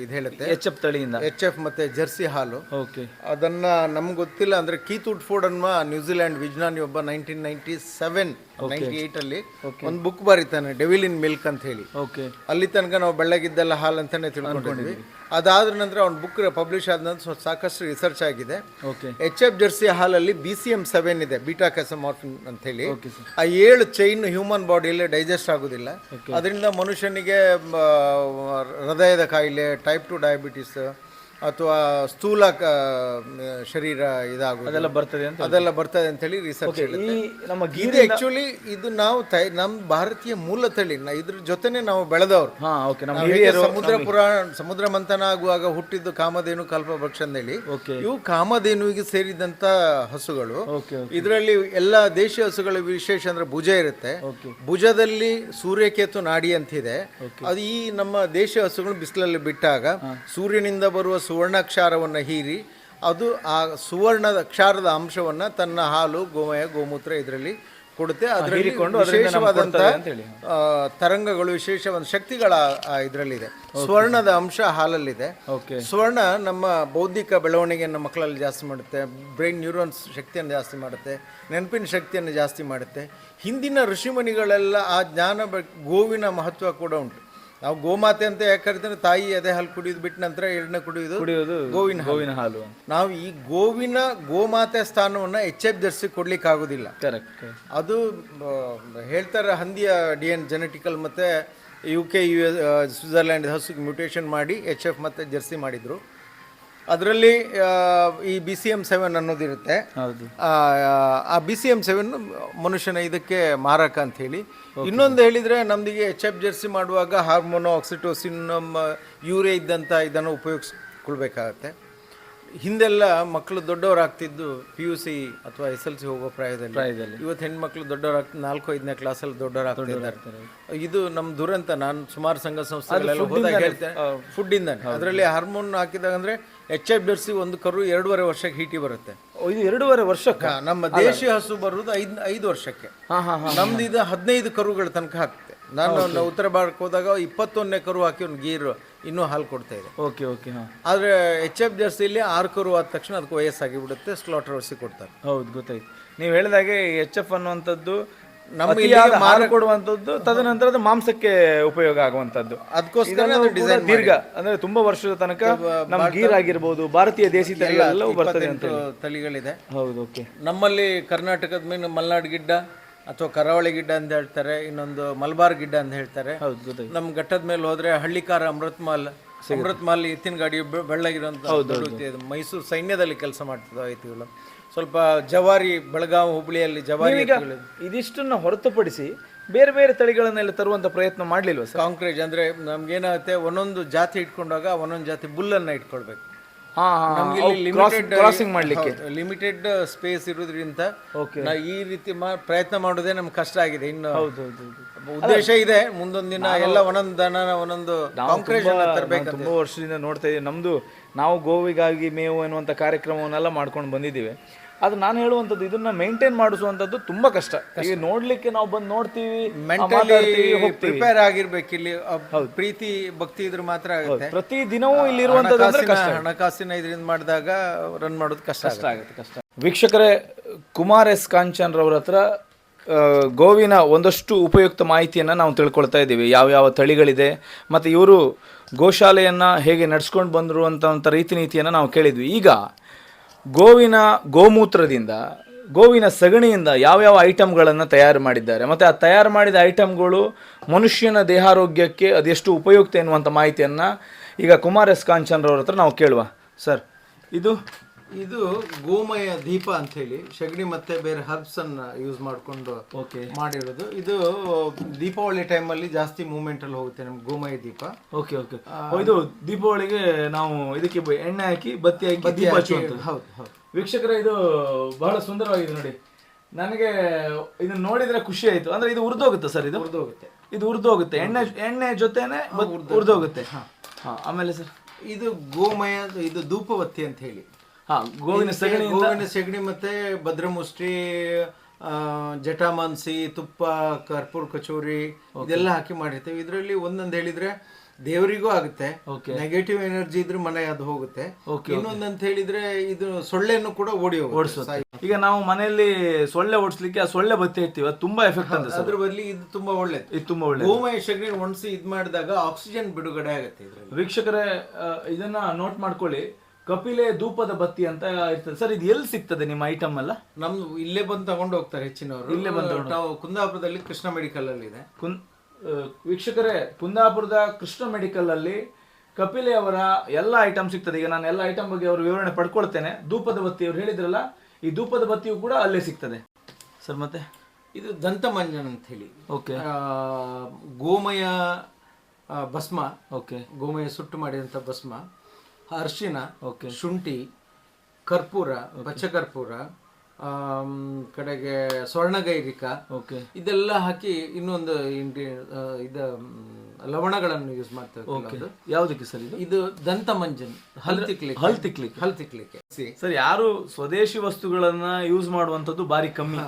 ಇದು ಹೇಳುತ್ತೆ. ಎಚ್ ಎಫ್ ತಳಿಯಿಂದ. ಎಚ್ ಎಫ್ ಮತ್ತೆ ಜರ್ಸಿ ಹಾಲು. ಓಕೆ. ಅದನ್ನ ನಮ್ಗೆ ಗೊತ್ತಿಲ್ಲ ಅಂದ್ರೆ ಕೀತೂಟ್ ಫೋರ್ಡ್ ಅನ್ನುವ ನ್ಯೂಜಿಲೆಂಡ್ ವಿಜ್ಞಾನಿ ಒಬ್ಬ nineteen ninety seven ninety eight ಅಲ್ಲಿ ಒಂದು ಬುಕ್ ಬರೀತಾನೆ ಡೆವಿಲ್ ಇನ್ ಮಿಲ್ಕ್ ಅಂತ ಹೇಳಿ. ಓಕೆ ಅಲ್ಲಿ ತನಕ ನಾವು ಬೆಳ್ಳಗಿದ್ದೆಲ್ಲ ಹಾಲ್ ಅಂತಾನೆ ತಿಳ್ಕೊಂಡಿದ್ವಿ ಅದಾದ ನಂತರ ಅವ್ನ ಬುಕ್ ಪಬ್ಲಿಷ್ ಆದ ನಂತರ ಸಾಕಷ್ಟು ರಿಸರ್ಚ್ ಆಗಿದೆ. ಎಚ್ ಎಫ್ ಜರ್ಸಿ ಹಾಲಲ್ಲಿ ಬಿ ಸಿ ಎಂ ಸೆವೆನ್ ಇದೆ ಬೀಟಾ ಕ್ಯಾಸಮಾರ್ಫಿನ್ ಅಂತ ಹೇಳಿ. ಆ ಏಳು ಚೈನ್ ಹ್ಯೂಮನ್ ಬಾಡಿಯಲ್ಲಿ ಡೈಜೆಸ್ಟ್ ಆಗೋದಿಲ್ಲ. ಅದರಿಂದ ಮನುಷ್ಯನಿಗೆ ಹೃದಯದ ಕಾಯಿಲೆ ಟೈಪ್ ಟು ಡಯಾಬಿಟಿಸ್ ಅಥವಾ ಸ್ಥೂಲ ಕ- ಶರೀರ ಇದಾಗೋದು ಅದೆಲ್ಲ ಬರ್ತದೆ ಅಂತ ಅದೆಲ್ಲ ಬರ್ತದೆ ಅಂತ ಹೇಳಿ ರಿಸರ್ಚ್ ಈ ನಮ್ಮ ಇದು ಗೀರಿ ಆಕ್ಚುಲಿ ಇದು ನಾವು ತೈ ನಮ್ಮ ಭಾರತೀಯ ಮೂಲ ತಳಿ ನ- ಇದ್ರ ಜೊತೆನೆ ನಾವು ಬೆಳೆದವ್ರು. ಹಾ ಓಕೆ ನಮ್ಮ ನಾವು ಹೇಗೆ ಸಮುದ್ರ ಪುರಾಣ ಸಮುದ್ರ ಮಂಥನ ಆಗುವಾಗ ಹುಟ್ಟಿದ್ದು ಕಾಮಧೇನು ಕಲ್ಪವೃಕ್ಷ ಅಂತೇಳಿ ಓಕೆ ಇವು ಕಾಮಧೇನುವಿಗೆ ಸೇರಿದಂತ ಹಸುಗಳು. ಓಕೆ ಇದರಲ್ಲಿ ಎಲ್ಲ ದೇಶೀಯ ಹಸುಗಳ ವಿಶೇಷ ಅಂದ್ರೆ ಭುಜ ಇರುತ್ತೆ. ಭುಜದಲ್ಲಿ ಸೂರ್ಯಕೇತು ನಾಡಿ ಅಂತಿದೆ. ಅದು ಈ ನಮ್ಮ ದೇಶೀಯ ಹಸುಗಳು ಬಿಸಿಲಲ್ಲಿ ಬಿಟ್ಟಾಗ ಸೂರ್ಯನಿಂದ ಬರುವ ಸುವರ್ಣಾಕ್ಷಾರವನ್ನ ಹೀರಿ ಅದು ಆ ಸುವರ್ಣದ ಕ್ಷಾರದ ಅಂಶವನ್ನ ತನ್ನ ಹಾಲು ಗೋಮಯ ಗೋಮೂತ್ರ ಇದರಲ್ಲಿ ಕೊಡುತ್ತೆ. ಅದರಲ್ಲಿ ಹೀರಿಕೊಂಡು ಅದರಿಂದ ವಿಶೇಷವಾದಂತ ಕೊಡ್ತದೆ ಅಂತ ತರಂಗಗಳು ವಿಶೇಷವಾದ ಶಕ್ತಿಗಳ ಇದರಲ್ಲಿದೆ. ಸ್ವರ್ಣದ ಅಂಶ ಹಾಲಲ್ಲಿದೆ. ಸ್ವರ್ಣ ನಮ್ಮ ಬೌದ್ಧಿಕ ಬೆಳವಣಿಗೆಯನ್ನು ಮಕ್ಕಳಲ್ಲಿ ಜಾಸ್ತಿ ಮಾಡುತ್ತೆ. ಬ್ರೈನ್ ನ್ಯೂರೋನ್ಸ್ ಶಕ್ತಿಯನ್ನು ಜಾಸ್ತಿ ಮಾಡುತ್ತೆ. ನೆನಪಿನ ಶಕ್ತಿಯನ್ನು ಜಾಸ್ತಿ ಮಾಡುತ್ತೆ. ಹಿಂದಿನ ಋಷಿಮುನಿಗಳೆಲ್ಲ ಆ ಜ್ಞಾನ ಗೋವಿನ ಮಹತ್ವ ಕೂಡ ಉಂಟು. ನಾವು ಗೋಮಾತೆ ಅಂತ ಯಾಕೆ ಕರಿತೀವಿ? ತಾಯಿ ಎದೆ ಹಾಲು ಕುಡಿಯೋದು ಬಿಟ್ಟ ನಂತರ ಎರಡನೇ ಕುಡಿಯೋದು ಕುಡಿಯೋದು ಗೋವಿನ ಹಾಲು. ಗೋವಿನ ಹಾಲು. ನಾವು ಈ ಗೋವಿನ ಗೋಮಾತೆ ಸ್ಥಾನವನ್ನು ಎಚ್ ಎಫ್ ಜರ್ಸಿ ಕೊಡ್ಲಿಕ್ಕೆ ಆಗೋದಿಲ್ಲ. ಕರೆಕ್ಟ್ ಅದು ಹೇಳ್ತಾರೆ ಹಂದಿಯ ಡಿ ಎನ್ ಜೆನೆಟಿಕಲ್ ಮತ್ತು U K U S Switzerland ಹಸುಗೆ ಮ್ಯೂಟೇಷನ್ ಮಾಡಿ ಎಚ್ ಎಫ್ ಮತ್ತು ಜರ್ಸಿ ಮಾಡಿದರು. ಅದರಲ್ಲಿ ಈ ಬಿ ಸಿ ಎಂ ಸೆವೆನ್ ಅನ್ನೋದಿರುತ್ತೆ ಹೌದು. ಆ, ಆ ಬಿ ಸಿ ಎಂ ಸೆವೆನ್ ಮನುಷ್ಯನ ಇದಕ್ಕೆ ಮಾರಕ ಅಂತ ಹೇಳಿ. ಇನ್ನೊಂದು ಹೇಳಿದರೆ ನಮ್ದಿಗೆ ಎಚ್ ಎಫ್ ಜರ್ಸಿ ಮಾಡುವಾಗ ಹಾರ್ಮೋನೋ ಆಕ್ಸಿಟೋಸಿನ್ ಯೂರಿಯಾ ಇದ್ದಂಥ ಇದನ್ನು ಉಪಯೋಗಿಸ್ಕೊಳ್ಬೇಕಾಗತ್ತೆ. ಹಿಂದೆಲ್ಲ ಮಕ್ಕಳು ದೊಡ್ಡವರಾಗ್ತಿದ್ದು ಪಿ ಯು ಸಿ ಅಥವಾ ಎಸ್ ಎಲ್ ಸಿ ಹೋಗೋ ಪ್ರಾಯದಲ್ಲಿ. ಪ್ರಾಯದಲ್ಲಿ. ಇವತ್ತು ಹೆಣ್ಮಕ್ಳು ದೊಡ್ಡವರಾಗ್ತ ನಾಲ್ಕು ಐದನೇ ಕ್ಲಾಸಲ್ಲಿ ದೊಡ್ಡವರಾಗ್ತಿದ್ದಾರೆ. ಇದು ನಮ್ಮ ದುರಂತ. ನಾನು ಸುಮಾರು ಸಂಘ ಸಂಸ್ಥೆಗಳೆಲ್ಲ ಹೋದಾಗ ಹೇಳ್ತೇನೆ. ಫುಡ್ಡಿಂದ ಅದರಲ್ಲಿ ಹಾರ್ಮೋನ್ ಹಾಕಿದಾಗ ಅಂದ್ರೆ ಎಚ್ ಎಫ್ ಜರ್ಸಿ ಒಂದು ಕರು ಎರಡೂವರೆ ವರ್ಷಕ್ಕೆ ಹೀಟಿ ಬರುತ್ತೆ. ಇದು ಎರಡೂವರೆ ವರ್ಷಕ್ಕೆ? ನಮ್ಮ ದೇಶಿ ಹಸು ಬರುವುದು ಐದು ಐದು ವರ್ಷಕ್ಕೆ. ನಮ್ದು ಇದು ಹದಿನೈದು ಕರುಗಳ ತನಕ ಹಾಕ್ತೆ ನಾನು ಉತ್ತರ ಭಾರತಕ್ಕೆ ಹೋದಾಗ ಇಪ್ಪತ್ತೊಂದನೇ ಕರು ಹಾಕಿ ಒಂದು ಗೀರು ಇನ್ನೂ ಹಾಲು ಕೊಡ್ತಾ ಇದೆ. ಓಕೆ ಓಕೆ ಹಾಂ. ಆದರೆ ಎಚ್ ಎಫ್ ಜರ್ಸಿಲಿ ಆರು ಕರು ಆದ ತಕ್ಷಣ ಅದಕ್ಕೆ ವಯಸ್ಸಾಗಿ ಬಿಡುತ್ತೆ ಸ್ಲಾಟರ್ ವರ್ಸಿ ಕೊಡ್ತಾರೆ. ಹೌದು ಗೊತ್ತಾಯ್ತು. ನೀವು ಹೇಳಿದಾಗೆ ಎಚ್ ಎಫ್ ಅನ್ನುವಂಥದ್ದು ನಮ್ಮ ಕೊಡುವಂಥದ್ದು ತದನಂತರದ ಮಾಂಸಕ್ಕೆ ಉಪಯೋಗ ಆಗುವಂತದ್ದು ಅದಕ್ಕೋಸ್ಕರ ದೀರ್ಘ ಅಂದ್ರೆ ತುಂಬಾ ವರ್ಷದ ತನಕ ನಮ್ಮ ಗೀರ್ ಆಗಿರ್ಬೋದು ಭಾರತೀಯ ದೇಸಿ ತಳಿಗಳೆಲ್ಲವೂ ಬರ್ತದೆ ಅಂತ ತಳಿಗಳಿದೆ. ಹೌದು ಓಕೆ ನಮ್ಮಲ್ಲಿ ಕರ್ನಾಟಕದ ಮೀನು ಮಲ್ನಾಡ್ ಗಿಡ್ಡ ಅಥವಾ ಕರಾವಳಿ ಗಿಡ್ಡ ಅಂತ ಹೇಳ್ತಾರೆ ಇನ್ನೊಂದು ಮಲಬಾರ್ ಗಿಡ್ಡ ಅಂತ ಹೇಳ್ತಾರೆ. ನಮ್ಮ ಘಟ್ಟದ ಮೇಲೆ ಹೋದ್ರೆ ಹಳ್ಳಿಕಾರ ಅಮೃತ್ ಮಾಲ್ ಅಮೃತ್ ಮಾಲ್ ಎತ್ತಿನ ಗಾಡಿ ಬೆಳ್ಳಗಿರುವಂತ ಮೈಸೂರು ಸೈನ್ಯದಲ್ಲಿ ಕೆಲಸ ಮಾಡ್ತಿದ್ದ ಐತಿಗಳು ಸ್ವಲ್ಪ ಜವಾರಿ ಬೆಳಗಾವ್ ಹುಬ್ಳಿಯಲ್ಲಿ ಜವಾರಿ ಈಗ ಇದಿಷ್ಟನ್ನ ಹೊರತುಪಡಿಸಿ ಬೇರೆ ಬೇರೆ ತಳಿಗಳನ್ನೆಲ್ಲ ತರುವಂತ ಪ್ರಯತ್ನ ಮಾಡ್ಲಿಲ್ವಾ ಸರ್? ಕಾಂಕ್ರೀಟ್ ಅಂದ್ರೆ ನಮ್ಗೇನಾಗುತ್ತೆ ಒಂದೊಂದು ಜಾತಿ ಇಟ್ಕೊಂಡಾಗ ಒಂದೊಂದು ಜಾತಿ ಬುಲ್ಲನ್ನ ಇಟ್ಕೊಳ್ಬೇಕು. ಹಾ ನಮ್ಗೆ ಲಿಮಿಟೆಡ್ ಕ್ರಾಸಿಂಗ್ ಮಾಡ್ಲಿಕ್ಕೆ. ಲಿಮಿಟೆಡ್ ಸ್ಪೇಸ್ ಇರೋದ್ರಿಂದ ಈ ರೀತಿ ಪ್ರಯತ್ನ ಮಾಡೋದೇ ನಮ್ಗೆ ಕಷ್ಟ ಆಗಿದೆ. ಇನ್ನು ಉದ್ದೇಶ ಇದೆ ಮುಂದೊಂದು ದಿನ ಎಲ್ಲ ಒಂದೊಂದು ದನ ಒಂದೊಂದು ಕಾಂಕ್ರೀಟ್ ನಾನು ತುಂಬಾ ವರ್ಷದಿಂದ ನೋಡ್ತಾ ಇದ್ದೀವಿ ನಮ್ದು ನಾವು ಗೋವಿಗಾಗಿ ಮೇವು ಎನ್ನುವಂಥ ಕಾರ್ಯಕ್ರಮವನ್ನೆಲ್ಲ ಮಾಡ್ಕೊಂಡು ಬಂದಿದ್ದೀವಿ. ಅದು ನಾನು ಹೇಳುವಂಥದ್ದು ಇದನ್ನ ಮೇಂಟೈನ್ ಮಾಡಿಸುವಂಥದ್ದು ತುಂಬಾ ಕಷ್ಟ. ಈಗ ನೋಡ್ಲಿಕ್ಕೆ ನಾವು ಬಂದು ನೋಡ್ತೀವಿ ಮೆಂಟಲಿ ಪ್ರಿಪೇರ್ ಆಗಿರ್ಬೇಕು ಇಲ್ಲಿ. ಪ್ರೀತಿ ಭಕ್ತಿ ಇದ್ರ ಮಾತ್ರ ಆಗುತ್ತೆ. ಪ್ರತಿ ದಿನವೂ ಇಲ್ಲಿ ಇರುವಂಥದ್ದು ಅಂದ್ರೆ ಹಣಕಾಸಿನ ಇದರಿಂದ ಮಾಡಿದಾಗ ರನ್ ಮಾಡೋದು ಕಷ್ಟ ಕಷ್ಟ ಆಗುತ್ತೆ. ಕಷ್ಟ ವೀಕ್ಷಕರೇ ಕುಮಾರ್ ಎಸ್ ಕಾಂಚನ್ ರವ್ರ ಹತ್ರ ಗೋವಿನ ಒಂದಷ್ಟು ಉಪಯುಕ್ತ ಮಾಹಿತಿಯನ್ನು ನಾವು ತಿಳ್ಕೊಳ್ತಾ ಇದ್ದೀವಿ. ಯಾವ್ಯಾವ ತಳಿಗಳಿದೆ ಮತ್ತು ಇವರು ಗೋಶಾಲೆಯನ್ನು ಹೇಗೆ ನಡ್ಸ್ಕೊಂಡು ಬಂದರು ಅಂತ ರೀತಿ ನೀತಿಯನ್ನು ನಾವು ಕೇಳಿದ್ವಿ. ಈಗ ಗೋವಿನ ಗೋಮೂತ್ರದಿಂದ, ಗೋವಿನ ಸಗಣಿಯಿಂದ ಯಾವ್ಯಾವ ಐಟಮ್ಗಳನ್ನು ತಯಾರು ಮಾಡಿದ್ದಾರೆ. ಮತ್ತು ಆ ತಯಾರು ಮಾಡಿದ ಐಟಮ್ಗಳು ಮನುಷ್ಯನ ದೇಹಾರೋಗ್ಯಕ್ಕೆ ಅದೆಷ್ಟು ಉಪಯುಕ್ತ ಎನ್ನುವಂಥ ಮಾಹಿತಿಯನ್ನು ಈಗ ಕುಮಾರ್ ಎಸ್. ಕಾಂಚನ್ರವ್ರ ಹತ್ರ ನಾವು ಕೇಳುವ. ಸರ್, ಇದು ಇದು ಗೋಮಯ ದೀಪ ಅಂತ ಹೇಳಿ ಸಗಣಿ ಮತ್ತೆ ಬೇರೆ ಹರ್ಬ್ಸ್ ಅನ್ನ ಯೂಸ್ ಮಾಡ್ಕೊಂಡು ಓಕೆ ಮಾಡಿರೋದು. ಇದು ದೀಪಾವಳಿ ಟೈಮಲ್ಲಿ ಜಾಸ್ತಿ ಮೂವ್ಮೆಂಟ್ ಅಲ್ಲಿ ಹೋಗುತ್ತೆ ನಮ್ಗೆ ಗೋಮಯ ದೀಪ. ಓಕೆ ಓಕೆ ಇದು ದೀಪಾವಳಿಗೆ ನಾವು ಇದಕ್ಕೆ ಎಣ್ಣೆ ಹಾಕಿ ಬತ್ತಿ ಹಾಕಿ ದೀಪ ಹಚ್ಚುವಂಥದ್ದು. ಹೌದು ಹೌದು. ವೀಕ್ಷಕರೇ ಇದು ಬಹಳ ಸುಂದರವಾಗಿದೆ ನೋಡಿ. ನನಗೆ ಇದನ್ನ ನೋಡಿದ್ರೆ ಖುಷಿ ಆಯ್ತು. ಅಂದ್ರೆ ಇದು ಉರ್ದೋಗುತ್ತೆ ಸರ್ ಇದು? ಉರ್ದೋಗುತ್ತೆ. ಇದು ಉರ್ದೋಗುತ್ತೆ. ಎಣ್ಣೆ ಎಣ್ಣೆ ಜೊತೆನೆ ಉರಿದೋಗುತ್ತೆ. ಆಮೇಲೆ ಸರ್. ಇದು ಗೋಮಯ ಇದು ಧೂಪವತ್ತಿ ಅಂತ ಹೇಳಿ ಹಾ ಗೋವಿನ ಸಗಣಿ ಗೋವಿನ ಸಗಣಿ ಮತ್ತೆ ಭದ್ರಮುಷ್ಟಿ ಜಟಾಮಾನ್ಸಿ ತುಪ್ಪ ಕರ್ಪೂರ್ ಕಚೋರಿ ಇದೆಲ್ಲ ಹಾಕಿ ಮಾಡಿರ್ತೇವೆ. ಇದರಲ್ಲಿ ಒಂದೊಂದು ಹೇಳಿದ್ರೆ ದೇವರಿಗೂ ಆಗುತ್ತೆ. ನೆಗೆಟಿವ್ ಎನರ್ಜಿ ಇದ್ರೆ ಮನೆ ಅದು ಹೋಗುತ್ತೆ. ಇನ್ನೊಂದು ಅಂತ ಹೇಳಿದ್ರೆ ಇದು ಸೊಳ್ಳೆಯನ್ನು ಕೂಡ ಓಡಿ ಹೋಗುತ್ತೆ. ಈಗ ನಾವು ಮನೆಯಲ್ಲಿ ಸೊಳ್ಳೆ ಓಡಿಸ್ಲಿಕ್ಕೆ ಆ ಸೊಳ್ಳೆ ಬತ್ತಿ ಇರ್ತೀವಿ. ಅದು ತುಂಬಾ ಎಫೆಕ್ಟ್ ಅಂತ ಅದ್ರ ಬದಲಿ ಇದು ತುಂಬಾ ಒಳ್ಳೇದು. ಇದು ತುಂಬಾ ಒಳ್ಳೆ ಗೋಮಯ ಸಗಣಿ ಒಣಸಿ ಇದ್ ಮಾಡಿದಾಗ ಆಕ್ಸಿಜನ್ ಬಿಡುಗಡೆ ಆಗುತ್ತೆ ವೀಕ್ಷಕರೇ ಇದನ್ನ ನೋಟ್ ಮಾಡ್ಕೊಳ್ಳಿ. ಕಪಿಲೆ ಧೂಪದ ಬತ್ತಿ ಅಂತ ಇರ್ತದೆ. ಸರ್ ಇದು ಎಲ್ಲಿ ಸಿಗ್ತದೆ ನಿಮ್ಮ ಐಟಮ್ ಎಲ್ಲ? ನಮ್ದು ಇಲ್ಲೇ ಬಂದು ತಗೊಂಡು ಹೋಗ್ತಾರೆ ಹೆಚ್ಚಿನವರು. ಇಲ್ಲೇ ಬಂದು ನಾವು ಕುಂದಾಪುರದಲ್ಲಿ ಕೃಷ್ಣ ಮೆಡಿಕಲ್ ಅಲ್ಲಿ ಇದೆ. ಕುನ್ ವೀಕ್ಷಕರೇ ಕುಂದಾಪುರದ ಕೃಷ್ಣ ಮೆಡಿಕಲ್ ಅಲ್ಲಿ ಕಪಿಲೆ ಅವರ ಎಲ್ಲ ಐಟಮ್ ಸಿಗ್ತದೆ. ಈಗ ನಾನು ಎಲ್ಲ ಐಟಮ್ ಬಗ್ಗೆ ಅವರು ವಿವರಣೆ ಪಡ್ಕೊಳ್ತೇನೆ. ಧೂಪದ ಬತ್ತಿ ಅವ್ರು ಹೇಳಿದ್ರಲ್ಲ ಈ ಧೂಪದ ಬತ್ತಿಯು ಕೂಡ ಅಲ್ಲೇ ಸಿಗ್ತದೆ. ಸರ್ ಮತ್ತೆ? ಇದು ದಂತಮಂಜನ್ ಅಂತ ಹೇಳಿ. ಓಕೆ. ಗೋಮಯ ಭಸ್ಮ. ಓಕೆ. ಗೋಮಯ ಸುಟ್ಟು ಮಾಡಿದಂಥ ಭಸ್ಮ. ಅರಿಶಿನ ಓಕೆ. ಶುಂಠಿ ಕರ್ಪೂರ ಪಚ್ಚ ಕರ್ಪೂರ ಆಮ್, ಕಡೆಗೆ ಸ್ವರ್ಣಗೈರಿಕ ಓಕೆ. ಇದೆಲ್ಲ ಹಾಕಿ ಇನ್ನೊಂದು ಇಂಡಿ ಇದ ಲವಣಗಳನ್ನು ಯೂಸ್ ಮಾಡ್ತಾರೆ ಓಕೆ. ಯಾವುದಕ್ಕೆ ಸರ್ ಇದು? ಇದು ದಂತಮಂಜನ್ ಹಲ್ ತಿಕ್ಲಿಕ್ಕೆ ಹಲ್ ತಿಕ್ಲಿಕ್ಕೆ ಹಲ್ ತಿಕ್ಲಿಕ್ಕೆ ಸರ್ ಯಾರು ಸ್ವದೇಶಿ ವಸ್ತುಗಳನ್ನ ಯೂಸ್ ಮಾಡುವಂತದ್ದು ಬಾರಿ ಕಮ್ಮಿ.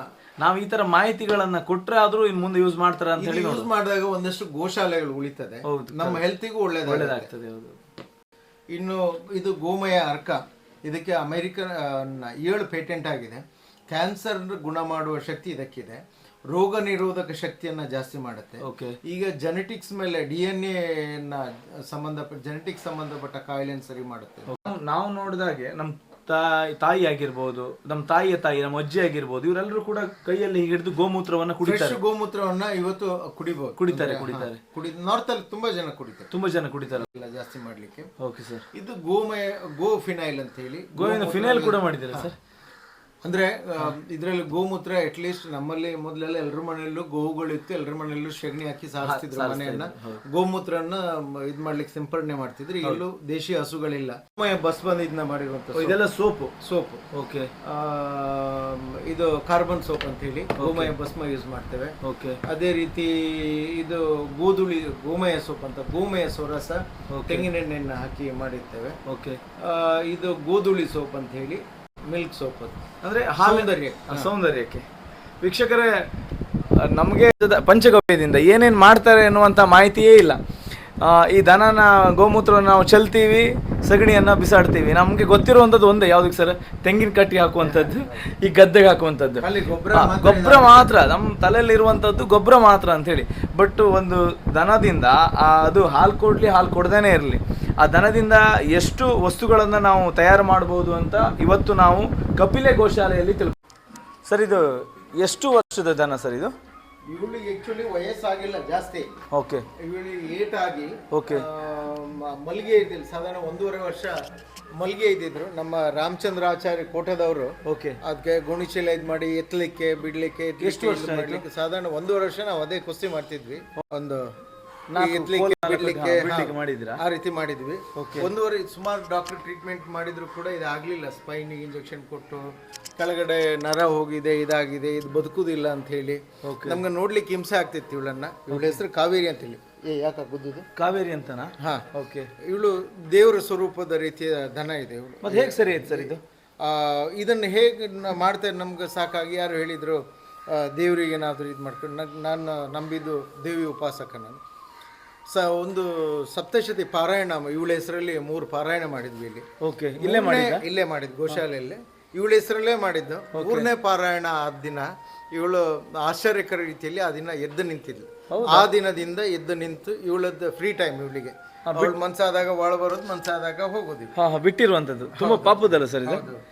ನಾವು ಈ ತರ ಮಾಹಿತಿಗಳನ್ನ ಕೊಟ್ರೆ ಆದ್ರೂ ಇನ್ ಮುಂದೆ ಯೂಸ್ ಮಾಡ್ತಾರೆ ಅಂತ ಹೇಳಿ ಯೂಸ್ ಮಾಡಿದಾಗ ಒಂದಷ್ಟು ಗೋಶಾಲೆಗಳು ಉಳಿತದೆ. ನಮ್ಮ ಹೆಲ್ತಿಗೂ ಒಳ್ಳೇದಾಗ್ತದೆ ಹೌದು. ಇನ್ನು ಇದು ಗೋಮಯ ಅರ್ಕ. ಇದಕ್ಕೆ ಅಮೆರಿಕನ್ ಏಳು ಪೇಟೆಂಟ್ ಆಗಿದೆ. ಕ್ಯಾನ್ಸರ್ ಗುಣ ಮಾಡುವ ಶಕ್ತಿ ಇದಕ್ಕಿದೆ. ರೋಗ ನಿರೋಧಕ ಶಕ್ತಿಯನ್ನು ಜಾಸ್ತಿ ಮಾಡುತ್ತೆ. ಓಕೆ. ಈಗ ಜೆನೆಟಿಕ್ಸ್ ಮೇಲೆ ಡಿ ಎನ್ ಎನ್ನ ಸಂಬಂಧಪಟ್ಟ ಜೆನೆಟಿಕ್ಸ್ ಸಂಬಂಧಪಟ್ಟ ಕಾಯಿಲೆಯನ್ನು ಸರಿ ಮಾಡುತ್ತೆ. ನಾವು ನೋಡಿದಾಗೆ ನಮ್ ತಾಯಿ ತಾಯಿ ಆಗಿರ್ಬೋದು ನಮ್ಮ ತಾಯಿಯ ತಾಯಿ ನಮ್ಮ ಅಜ್ಜಿ ಆಗಿರ್ಬೋದು ಇವರೆಲ್ಲರೂ ಕೂಡ ಕೈಯಲ್ಲಿ ಹಿಡಿದು ಗೋಮೂತ್ರವನ್ನ ಕುಡಿತಾರೆ. ಗೋಮೂತ್ರವನ್ನ ಇವತ್ತು ಕುಡಿಬಹುದು ಕುಡಿತಾರೆ ಕುಡಿತಾರೆ. ಕುಡಿ ನಾರ್ತ್ ಅಲ್ಲಿ ತುಂಬಾ ಜನ ಕುಡಿತಾರೆ. ತುಂಬಾ ಜನ ಕುಡಿತಾರೆ. ಜಾಸ್ತಿ ಮಾಡ್ಲಿಕ್ಕೆ. ಓಕೆ ಸರ್ ಇದು ಗೋಮಯ ಗೋ ಫಿನೈಲ್ ಅಂತ ಹೇಳಿ. ಗೋವಿನ ಫಿನೈಲ್ ಕೂಡ ಮಾಡಿದ್ದಾರೆ ಸರ್ ಅಂದ್ರೆ ಇದರಲ್ಲಿ ಗೋಮೂತ್ರ ಅಟ್ಲೀಸ್ಟ್ ನಮ್ಮಲ್ಲಿ ಮೊದಲೆಲ್ಲ ಎಲ್ಲರ ಮನೆಯಲ್ಲೂ ಗೋವುಗಳಿತ್ತು ಎಲ್ಲರ ಮನೆಯಲ್ಲೂ ಸಗಣಿ ಹಾಕಿ ಸಾರಿಸ್ತಿದ್ರು ಮನೆಯನ್ನ. ಗೋಮೂತ್ರನ್ನ ಮ- ಇದ್ ಮಾಡ್ಲಿಕ್ಕೆ ಸಿಂಪಡಣೆ ಮಾಡ್ತಿದ್ರು. ಎಲ್ಲೂ ದೇಶಿ ಹಸುಗಳಿಲ್ಲ. ಬಸ್ ಬಂದ್ ಇದನ್ನ ಮಾಡಿರುವಂತ ಇದೆಲ್ಲ ಸೋಪು? ಸೋಪ್. ಓಕೆ. ಇದು ಕಾರ್ಬನ್ ಸೋಪ್ ಅಂತ ಹೇಳಿ ಗೋಮಯ ಭಸ್ಮ ಯೂಸ್ ಮಾಡ್ತೇವೆ. ಓಕೆ. ಅದೇ ರೀತಿ ಇದು ಗೋಧುಳಿ ಗೋಮಯ ಸೋಪ್ ಅಂತ ಗೋಮಯ ಸೊರಸ ತೆಂಗಿನೆಣ್ಣೆಯನ್ನು ಹಾಕಿ ಮಾಡಿರ್ತೇವೆ. ಓಕೆ. ಆ, ಇದು ಗೋಧುಳಿ ಸೋಪ್ ಅಂತ ಹೇಳಿ ಮಿಲ್ಕ್ ಸೋಪ್ ಅಂದರೆ ಸೌಂದರ್ಯ. ಸೌಂದರ್ಯಕ್ಕೆ. ವೀಕ್ಷಕರೇ ನಮಗೆ ಪಂಚಗವ್ಯದಿಂದ ಏನೇನು ಮಾಡ್ತಾರೆ ಎನ್ನುವಂಥ ಮಾಹಿತಿಯೇ ಇಲ್ಲ. ಈ ದನನ ಗೋಮೂತ್ರವನ್ನು ನಾವು ಚೆಲ್ತೀವಿ ಸಗಣಿಯನ್ನು ಬಿಸಾಡ್ತೀವಿ. ನಮಗೆ ಗೊತ್ತಿರುವಂಥದ್ದು ಒಂದೇ ಯಾವುದಕ್ಕೆ ಸರ್? ತೆಂಗಿನ ಕಟ್ಟಿ ಹಾಕುವಂಥದ್ದು ಈ ಗದ್ದೆಗೆ ಹಾಕುವಂಥದ್ದು ಅಲ್ಲಿ ಗೊಬ್ಬರ ಗೊಬ್ಬರ ಮಾತ್ರ ನಮ್ಮ ತಲೆಯಲ್ಲಿ ಇರುವಂಥದ್ದು ಗೊಬ್ಬರ ಮಾತ್ರ ಅಂತೇಳಿ ಬಟ್ ಒಂದು ದನದಿಂದ ಅದು ಹಾಲು ಕೊಡಲಿ ಹಾಲು ಕೊಡದೇನೆ ಇರಲಿ. ಆ ದನದಿಂದ ಎಷ್ಟು ವಸ್ತುಗಳನ್ನು ನಾವು ತಯಾರು ಮಾಡ್ಬೋದು ಅಂತ ಇವತ್ತು ನಾವು ಕಪಿಲೆ ಗೋಶಾಲೆಯಲ್ಲಿ ತಿಳ್ಕೊ ಸರ್ ಇದು ಎಷ್ಟು ವರ್ಷದ ದನ ಸರ್ ಇದು? ಇವಳಿಗೆ ಆಕ್ಚುಲಿ ವಯಸ್ಸಾಗಿಲ್ಲ ಜಾಸ್ತಿ. ಓಕೆ. ಇವಳಿಗೆ ಏಟ್ ಆಗಿ ಓಕೆ ಮಲ್ಗೆ ಇದ್ದಿಲ್ಲ ಸಾಧಾರಣ ಒಂದೂವರೆ ವರ್ಷ ಮಲ್ಗೆ ಇದ್ದಿದ್ರು. ನಮ್ಮ ರಾಮಚಂದ್ರಾಚಾರ್ಯ ಕೋಟದವರು ಓಕೆ. ಅದಕ್ಕೆ ಗುಣಿಚೀಲ ಇದು ಮಾಡಿ ಎತ್ತಲಿಕ್ಕೆ ಬಿಡ್ಲಿಕ್ಕೆ ಎಷ್ಟು ವರ್ಷ ಸಾಧಾರಣ ಒಂದೂವರೆ ವರ್ಷ ನಾವು ಅದೇ ಕುಸ್ತಿ ಮಾಡ್ತಿದ್ವಿ. ಒಂದು ಮಾಡಿದ್ದೀರಾ? ಆ ರೀತಿ ಮಾಡಿದ್ವಿ. ಒಂದೂವರೆ ಸುಮಾರು ಡಾಕ್ಟರ್ ಟ್ರೀಟ್ಮೆಂಟ್ ಮಾಡಿದ್ರು ಕೂಡ ಇದಾಗಲಿಲ್ಲ. ಆಗ್ಲಿಲ್ಲ ಸ್ಪೈನಿಗೆ ಇಂಜೆಕ್ಷನ್ ಕೊಟ್ಟು ಕೆಳಗಡೆ ನರ ಹೋಗಿದೆ ಇದಾಗಿದೆ ಇದು ಬದುಕುದಿಲ್ಲ ಅಂತ ಹೇಳಿ ನಮ್ಗೆ ನೋಡ್ಲಿಕ್ಕೆ ಹಿಂಸೆ ಆಗ್ತಿತ್ತು ಇವಳನ್ನ. ಇವಳ ಹೆಸರು ಕಾವೇರಿ ಅಂತ ಹೇಳಿ ಏ ಯಾಕೆ ಕಾವೇರಿ ಅಂತನಾ? ಹಾ. ಓಕೆ. ಇವಳು ದೇವರ ಸ್ವರೂಪದ ರೀತಿಯ ದನ ಇದೆ ಇವಳು. ಮತ್ತೆ ಹೇಗೆ ಸರಿ ಆಯ್ತು ಸರ್ ಇದು? ಆ, ಇದನ್ನು ಹೇಗೆ ಮಾಡ್ತಾರೆ ನಮ್ಗೆ ಸಾಕಾಗಿ ಯಾರು ಹೇಳಿದ್ರು ಆ, ದೇವ್ರಿಗೆ ಏನಾದರೂ ಇದು ಮಾಡ್ಕೊಂಡು ನನ್- ನಾನು ನಂಬಿದ್ದು ದೇವಿ ಉಪಾಸಕ ನಾನು. ಸ ಒಂದು ಸಪ್ತಶತಿ ಪಾರಾಯಣ ಇವಳ ಹೆಸರಲ್ಲಿ ಮೂರು ಪಾರಾಯಣ ಮಾಡಿದ್ವಿ ಇಲ್ಲಿ. ಓಕೆ ಇಲ್ಲೇ ಮಾಡಿ ಮೂರನೇ- ಇಲ್ಲೇ ಮಾಡಿದ್ದು ಗೋಶಾಲೆಯಲ್ಲಿ. ಇವಳ ಹೆಸರಲ್ಲೇ ಮಾಡಿದ್ದು. ಮೂರನೇ ಪಾರಾಯಣ ಆ ದಿನ ಇವಳು ಆಶ್ಚರ್ಯಕರ ರೀತಿಯಲ್ಲಿ ಆ ದಿನ ಎದ್ದು ನಿಂತಿದ್ಲು. ಆ ದಿನದಿಂದ ಎದ್ದು ನಿಂತು ಇವಳದ್ದು ಫ್ರೀ ಟೈಮ್ ಇವಳಿಗೆ. ಅವಳು ಮನ್ಸಾದಾಗ ಒಳ ಬರೋದು ಮನ್ಸಾದಾಗ ಹೋಗೋದು ಹಾ ಹಾ ಬಿಟ್ಟಿರುವಂತದ್ದು ತುಂಬಾ ಪಾಪದಲ್ಲ ಸರ್ ಇದು?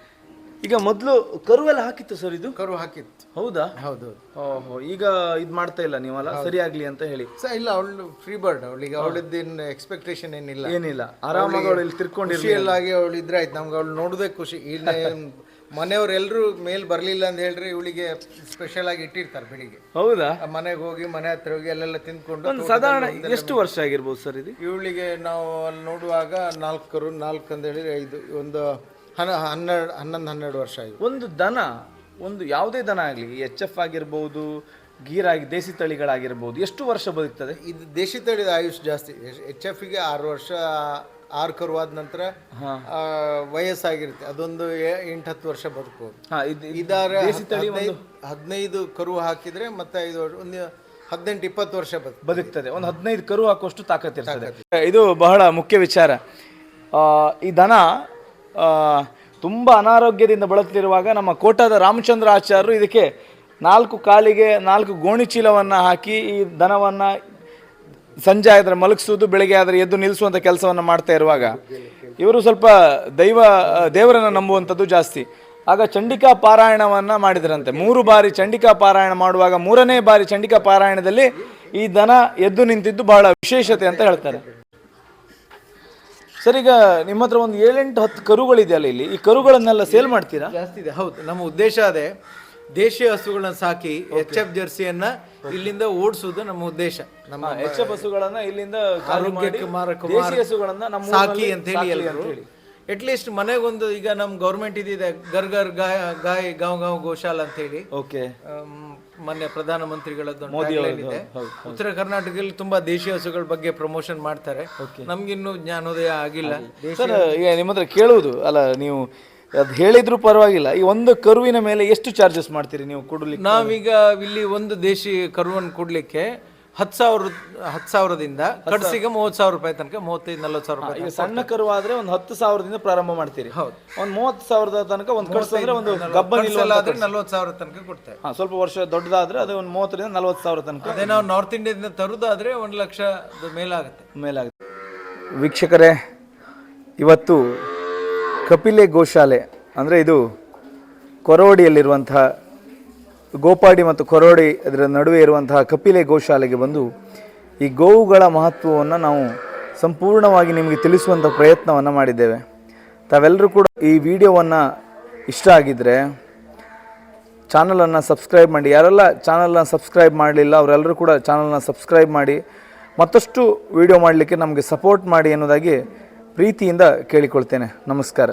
ಈಗ ಮೊದಲು ಕರುವೆಲ್ಲ ಹಾಕಿತ್ತು ಸರ್ ಇದು? ಕರು ಹಾಕಿತ್ತು. ಹೌದಾ? ಹೌದು. ಓಹೋ ಈಗ ಇದು ಮಾಡ್ತಾ ಇಲ್ಲ ನೀವಲ್ಲ? ಸರಿಯಾಗ್ಲಿ ಅಂತ ಹೇಳಿ. ಸರ್ ಇಲ್ಲ ಅವಳು ಫ್ರೀ ಬರ್ಡ್ ಅವಳಿಗೆ ಅವಳದ್ದೇನು ಎಕ್ಸ್ಪೆಕ್ಟೇಷನ್ ಏನಿಲ್ಲ. ಏನಿಲ್ಲ. ಆರಾಮಾಗಿ ಅವಳು ಇಲ್ಲಿ ತಿರ್ಕೊಂಡಿರ್ಲಿ ಎಲ್ಲಾಗಿ ಅವಳು ಇದ್ರೆ ಆಯ್ತು. ನಮ್ಗೆ ಅವಳು ನೋಡೋದೇ ಖುಷಿ. ಇಲ್ಲಿ ಮನೆಯವರೆಲ್ಲರೂ ಮೇಲ್ ಬರಲಿಲ್ಲ ಅಂತ ಹೇಳ್ರಿ ಇವಳಿಗೆ ಸ್ಪೆಷಲ್ ಆಗಿ ಇಟ್ಟಿರ್ತಾರೆ ಬೆಳಿಗ್ಗೆ. ಹೌದಾ? ಮನೆಗೆ ಹೋಗಿ ಮನೆ ಹತ್ರ ಹೋಗಿ ಅಲ್ಲೆಲ್ಲ ತಿಂದ್ಕೊಂಡು ಒಂದು ಸಾಧಾರಣ ಎಷ್ಟು ವರ್ಷ ಆಗಿರ್ಬೋದು ಸರ್ ಇದು? ಇವಳಿಗೆ ನಾವು ಅಲ್ಲಿ ನೋಡುವಾಗ ನಾಲ್ಕರು ನಾಲ್ಕು ಅಂತ ಹೇಳಿದ್ರೆ ಐದು ಒಂದು ಹನ್ನ ಹನ್ನೆರಡು ಹನ್ನೊಂದು ಹನ್ನೆರಡು ವರ್ಷ ಆಗಿದೆ ಒಂದು ದನ ಒಂದು ಯಾವುದೇ ದನ ಆಗಲಿ ಎಚ್ ಎಫ್ ಆಗಿರ್ಬೋದು ಗೀರ್ ಆಗಿ ದೇಸಿ ತಳಿಗಳಾಗಿರ್ಬೋದು ಎಷ್ಟು ವರ್ಷ ಬದುಕ್ತದೆ? ಇದು ದೇಶಿ ತಳಿದ ಆಯುಷ್ ಜಾಸ್ತಿ. ಎಚ್ ಎಫ್ಗೆ ಆರು ವರ್ಷ ಆರು ಕರುವಾದ ನಂತರ ಆ, ವಯಸ್ಸಾಗಿರುತ್ತೆ. ಅದೊಂದು ಎಂಟು ಹತ್ತು ವರ್ಷ ಬದುಕಬಹುದು ಹಾ ಇದು ಇದು ಇದಾರ ದೇಸಿ ತಳಿ ಹದಿನೈದು ಹದಿನೈದು ಕರು ಹಾಕಿದ್ರೆ ಮತ್ತೆ ಐದು ವರ್ಷ- ಒಂದು ಹದಿನೆಂಟು ಇಪ್ಪತ್ತು ವರ್ಷ ಬದುಕು ಬದುಕ್ತದೆ. ಒಂದು ಹದಿನೈದು ಕರು ಹಾಕುವಷ್ಟು ತಾಕತ್ತಿರ್ತದೆ ಇದು ಬಹಳ ಮುಖ್ಯ ವಿಚಾರ. ಆ, ಈ ದನ ತುಂಬ ಅನಾರೋಗ್ಯದಿಂದ ಬಳಲುತ್ತಿರುವಾಗ ನಮ್ಮ ಕೋಟಾದ ರಾಮಚಂದ್ರ ಆಚಾರ್ಯರು ಇದಕ್ಕೆ ನಾಲ್ಕು ಕಾಲಿಗೆ ನಾಲ್ಕು ಗೋಣಿ ಚೀಲವನ್ನು ಹಾಕಿ ಈ ದನವನ್ನು ಸಂಜೆ ಆದರೆ ಮಲಗಿಸೋದು ಬೆಳಗ್ಗೆ ಆದರೆ ಎದ್ದು ನಿಲ್ಲಿಸುವಂಥ ಕೆಲಸವನ್ನು ಮಾಡ್ತಾ ಇರುವಾಗ ಇವರು ಸ್ವಲ್ಪ ದೈವ ದೇವರನ್ನು ನಂಬುವಂಥದ್ದು ಜಾಸ್ತಿ. ಆಗ ಚಂಡಿಕಾ ಪಾರಾಯಣವನ್ನು ಮಾಡಿದ್ರಂತೆ. ಮೂರು ಬಾರಿ ಚಂಡಿಕಾ ಪಾರಾಯಣ ಮಾಡುವಾಗ ಮೂರನೇ ಬಾರಿ ಚಂಡಿಕಾ ಪಾರಾಯಣದಲ್ಲಿ ಈ ದನ ಎದ್ದು ನಿಂತಿದ್ದು ಬಹಳ ವಿಶೇಷತೆ ಅಂತ ಹೇಳ್ತಾರೆ. ಸರ್ ಈಗ ನಿಮ್ಮ ಹತ್ರ ಒಂದು ಏಳೆಂಟು ಹತ್ತು ಕರುಗಳಿದೆಯಲ್ಲ ಇಲ್ಲಿ. ಈ ಕರುಗಳನ್ನೆಲ್ಲ ಸೇಲ್ ಮಾಡ್ತೀರಾ? ಜಾಸ್ತಿ ಇದೆ. ಹೌದು ನಮ್ಮ ಉದ್ದೇಶ ಅದೇ. ದೇಶೀಯ ಹಸುಗಳನ್ನ ಸಾಕಿ ಎಚ್ ಎಫ್ ಜರ್ಸಿಯನ್ನ ಇಲ್ಲಿಂದ ಓಡಿಸೋದು ನಮ್ಮ ಉದ್ದೇಶ. ನಮ್ಮ ಎಚ್ ಎಫ್ ಹಸುಗಳನ್ನ ಇಲ್ಲಿಂದ ಖಾಲಿ ಮಾಡಿ ಆರೋಗ್ಯಕ್ಕೆ ಮಾರಕ ದೇಸಿ ಹಸುಗಳನ್ನ ನಮ್ಮ ಸಾಕಿ ಊರಲ್ಲಿ ಅಂತ ಹೇಳಿ ಎಲ್ಲರೂ ಲೀಸ್ಟ್ ಹೇಳಿ. ಅಟ್ಲೀಸ್ಟ್ ಮನೆಗೊಂದು ಈಗ ನಮ್ಮ ಗೌರ್ಮೆಂಟ್ ಇದಿದೆ ಗರ್ ಗರ್ ಗಾಯ ಗಾಯ್ ಗಾಂವ್ ಗಾಂವ್ ಗೋಶಾಲ ಅಂತ ಹೇಳಿ. ಓಕೆ ಆಮ್, ಮೊನ್ನೆ ಪ್ರಧಾನಮಂತ್ರಿಗಳದ್ದು ಮೋದಿ ಏನಿದೆ ಉತ್ತರ ಕರ್ನಾಟಕದಲ್ಲಿ ತುಂಬಾ ದೇಶೀಯ ಹಸುಗಳ ಬಗ್ಗೆ ಪ್ರಮೋಷನ್ ಮಾಡ್ತಾರೆ. ನಮ್ಗಿನ್ನೂ ಜ್ಞಾನೋದಯ ಆಗಿಲ್ಲ. ಸರ್ ಈಗ ನಿಮ್ಮ ಹತ್ರ ಕೇಳುವುದು ಅಲ್ಲ ನೀವು ಅದು ಹೇಳಿದ್ರು ಪರವಾಗಿಲ್ಲ ಈ ಒಂದು ಕರುವಿನ ಮೇಲೆ ಎಷ್ಟು ಚಾರ್ಜಸ್ ಮಾಡ್ತೀರಿ ನೀವು ಕೊಡಲಿಕ್ಕೆ? ನಾವೀಗ ಇಲ್ಲಿ ಒಂದು ದೇಶಿ ಕರುವನ್ನು ಕೊಡ್ಲಿಕ್ಕೆ ಹತ್ತು ಸಾವಿರ ಹತ್ತು ಸಾವಿರದಿಂದ ಕಟ್ಸಿಗೆ ಮೂವತ್ತು ಸಾವಿರ ರೂಪಾಯಿ ತನಕ ಮೂವತ್ತೈದು ನಲ್ವತ್ತು ಸಾವಿರ ರೂಪಾಯಿ ಈಗ ಸಣ್ಣ ಕರು ಆದ್ರೆ ಒಂದು ಹತ್ತು ಸಾವಿರದಿಂದ ಪ್ರಾರಂಭ ಮಾಡ್ತೀರಿ. ಹೌದು. ಒಂದು ಮೂವತ್ತು ಸಾವಿರದ ತನಕ ಒಂದು ಕಟ್ಸ್ ಅಂದ್ರೆ ಒಂದು ಗಬ್ಬ ನಿಲ್ಲಾದ್ರೆ ಆದ್ರೆ ನಲ್ವತ್ತು ಸಾವಿರ ತನಕ ಕೊಡ್ತೇವೆ ಹಾ ಸ್ವಲ್ಪ ವರ್ಷ ದೊಡ್ಡದಾದ್ರೆ ಅದು ಒಂದು ಮೂವತ್ತರಿಂದ ನಲ್ವತ್ತು ಸಾವಿರ ತನಕ ಅದೇ ನಾವು ನಾರ್ತ್ ಇಂಡಿಯಾದಿಂದ ತರುದಾದ್ರೆ ಒಂದು ಲಕ್ಷದ ಮೇಲಾಗುತ್ತೆ. ಮೇಲಾಗುತ್ತೆ. ವೀಕ್ಷಕರೇ ಇವತ್ತು ಕಪಿಲೆ ಗೋಶಾಲೆ ಅಂದರೆ ಇದು ಕೊರವಡಿಯಲ್ಲಿರುವಂತಹ ಗೋಪಾಡಿ ಮತ್ತು ಕೊರೋಡಿ ಅದರ ನಡುವೆ ಇರುವಂತಹ ಕಪಿಲೆ ಗೋಶಾಲೆಗೆ ಬಂದು ಈ ಗೋವುಗಳ ಮಹತ್ವವನ್ನು ನಾವು ಸಂಪೂರ್ಣವಾಗಿ ನಿಮಗೆ ತಿಳಿಸುವಂಥ ಪ್ರಯತ್ನವನ್ನು ಮಾಡಿದ್ದೇವೆ. ತಾವೆಲ್ಲರೂ ಕೂಡ ಈ ವಿಡಿಯೋವನ್ನು ಇಷ್ಟ ಆಗಿದ್ದರೆ ಚಾನಲನ್ನು ಸಬ್ಸ್ಕ್ರೈಬ್ ಮಾಡಿ. ಯಾರೆಲ್ಲ ಚಾನಲನ್ನು ಸಬ್ಸ್ಕ್ರೈಬ್ ಮಾಡಲಿಲ್ಲ, ಅವರೆಲ್ಲರೂ ಕೂಡ ಚಾನಲನ್ನು ಸಬ್ಸ್ಕ್ರೈಬ್ ಮಾಡಿ. ಮತ್ತಷ್ಟು ವಿಡಿಯೋ ಮಾಡಲಿಕ್ಕೆ ನಮಗೆ ಸಪೋರ್ಟ್ ಮಾಡಿ ಅನ್ನೋದಾಗಿ ಪ್ರೀತಿಯಿಂದ ಕೇಳಿಕೊಳ್ತೇನೆ. ನಮಸ್ಕಾರ.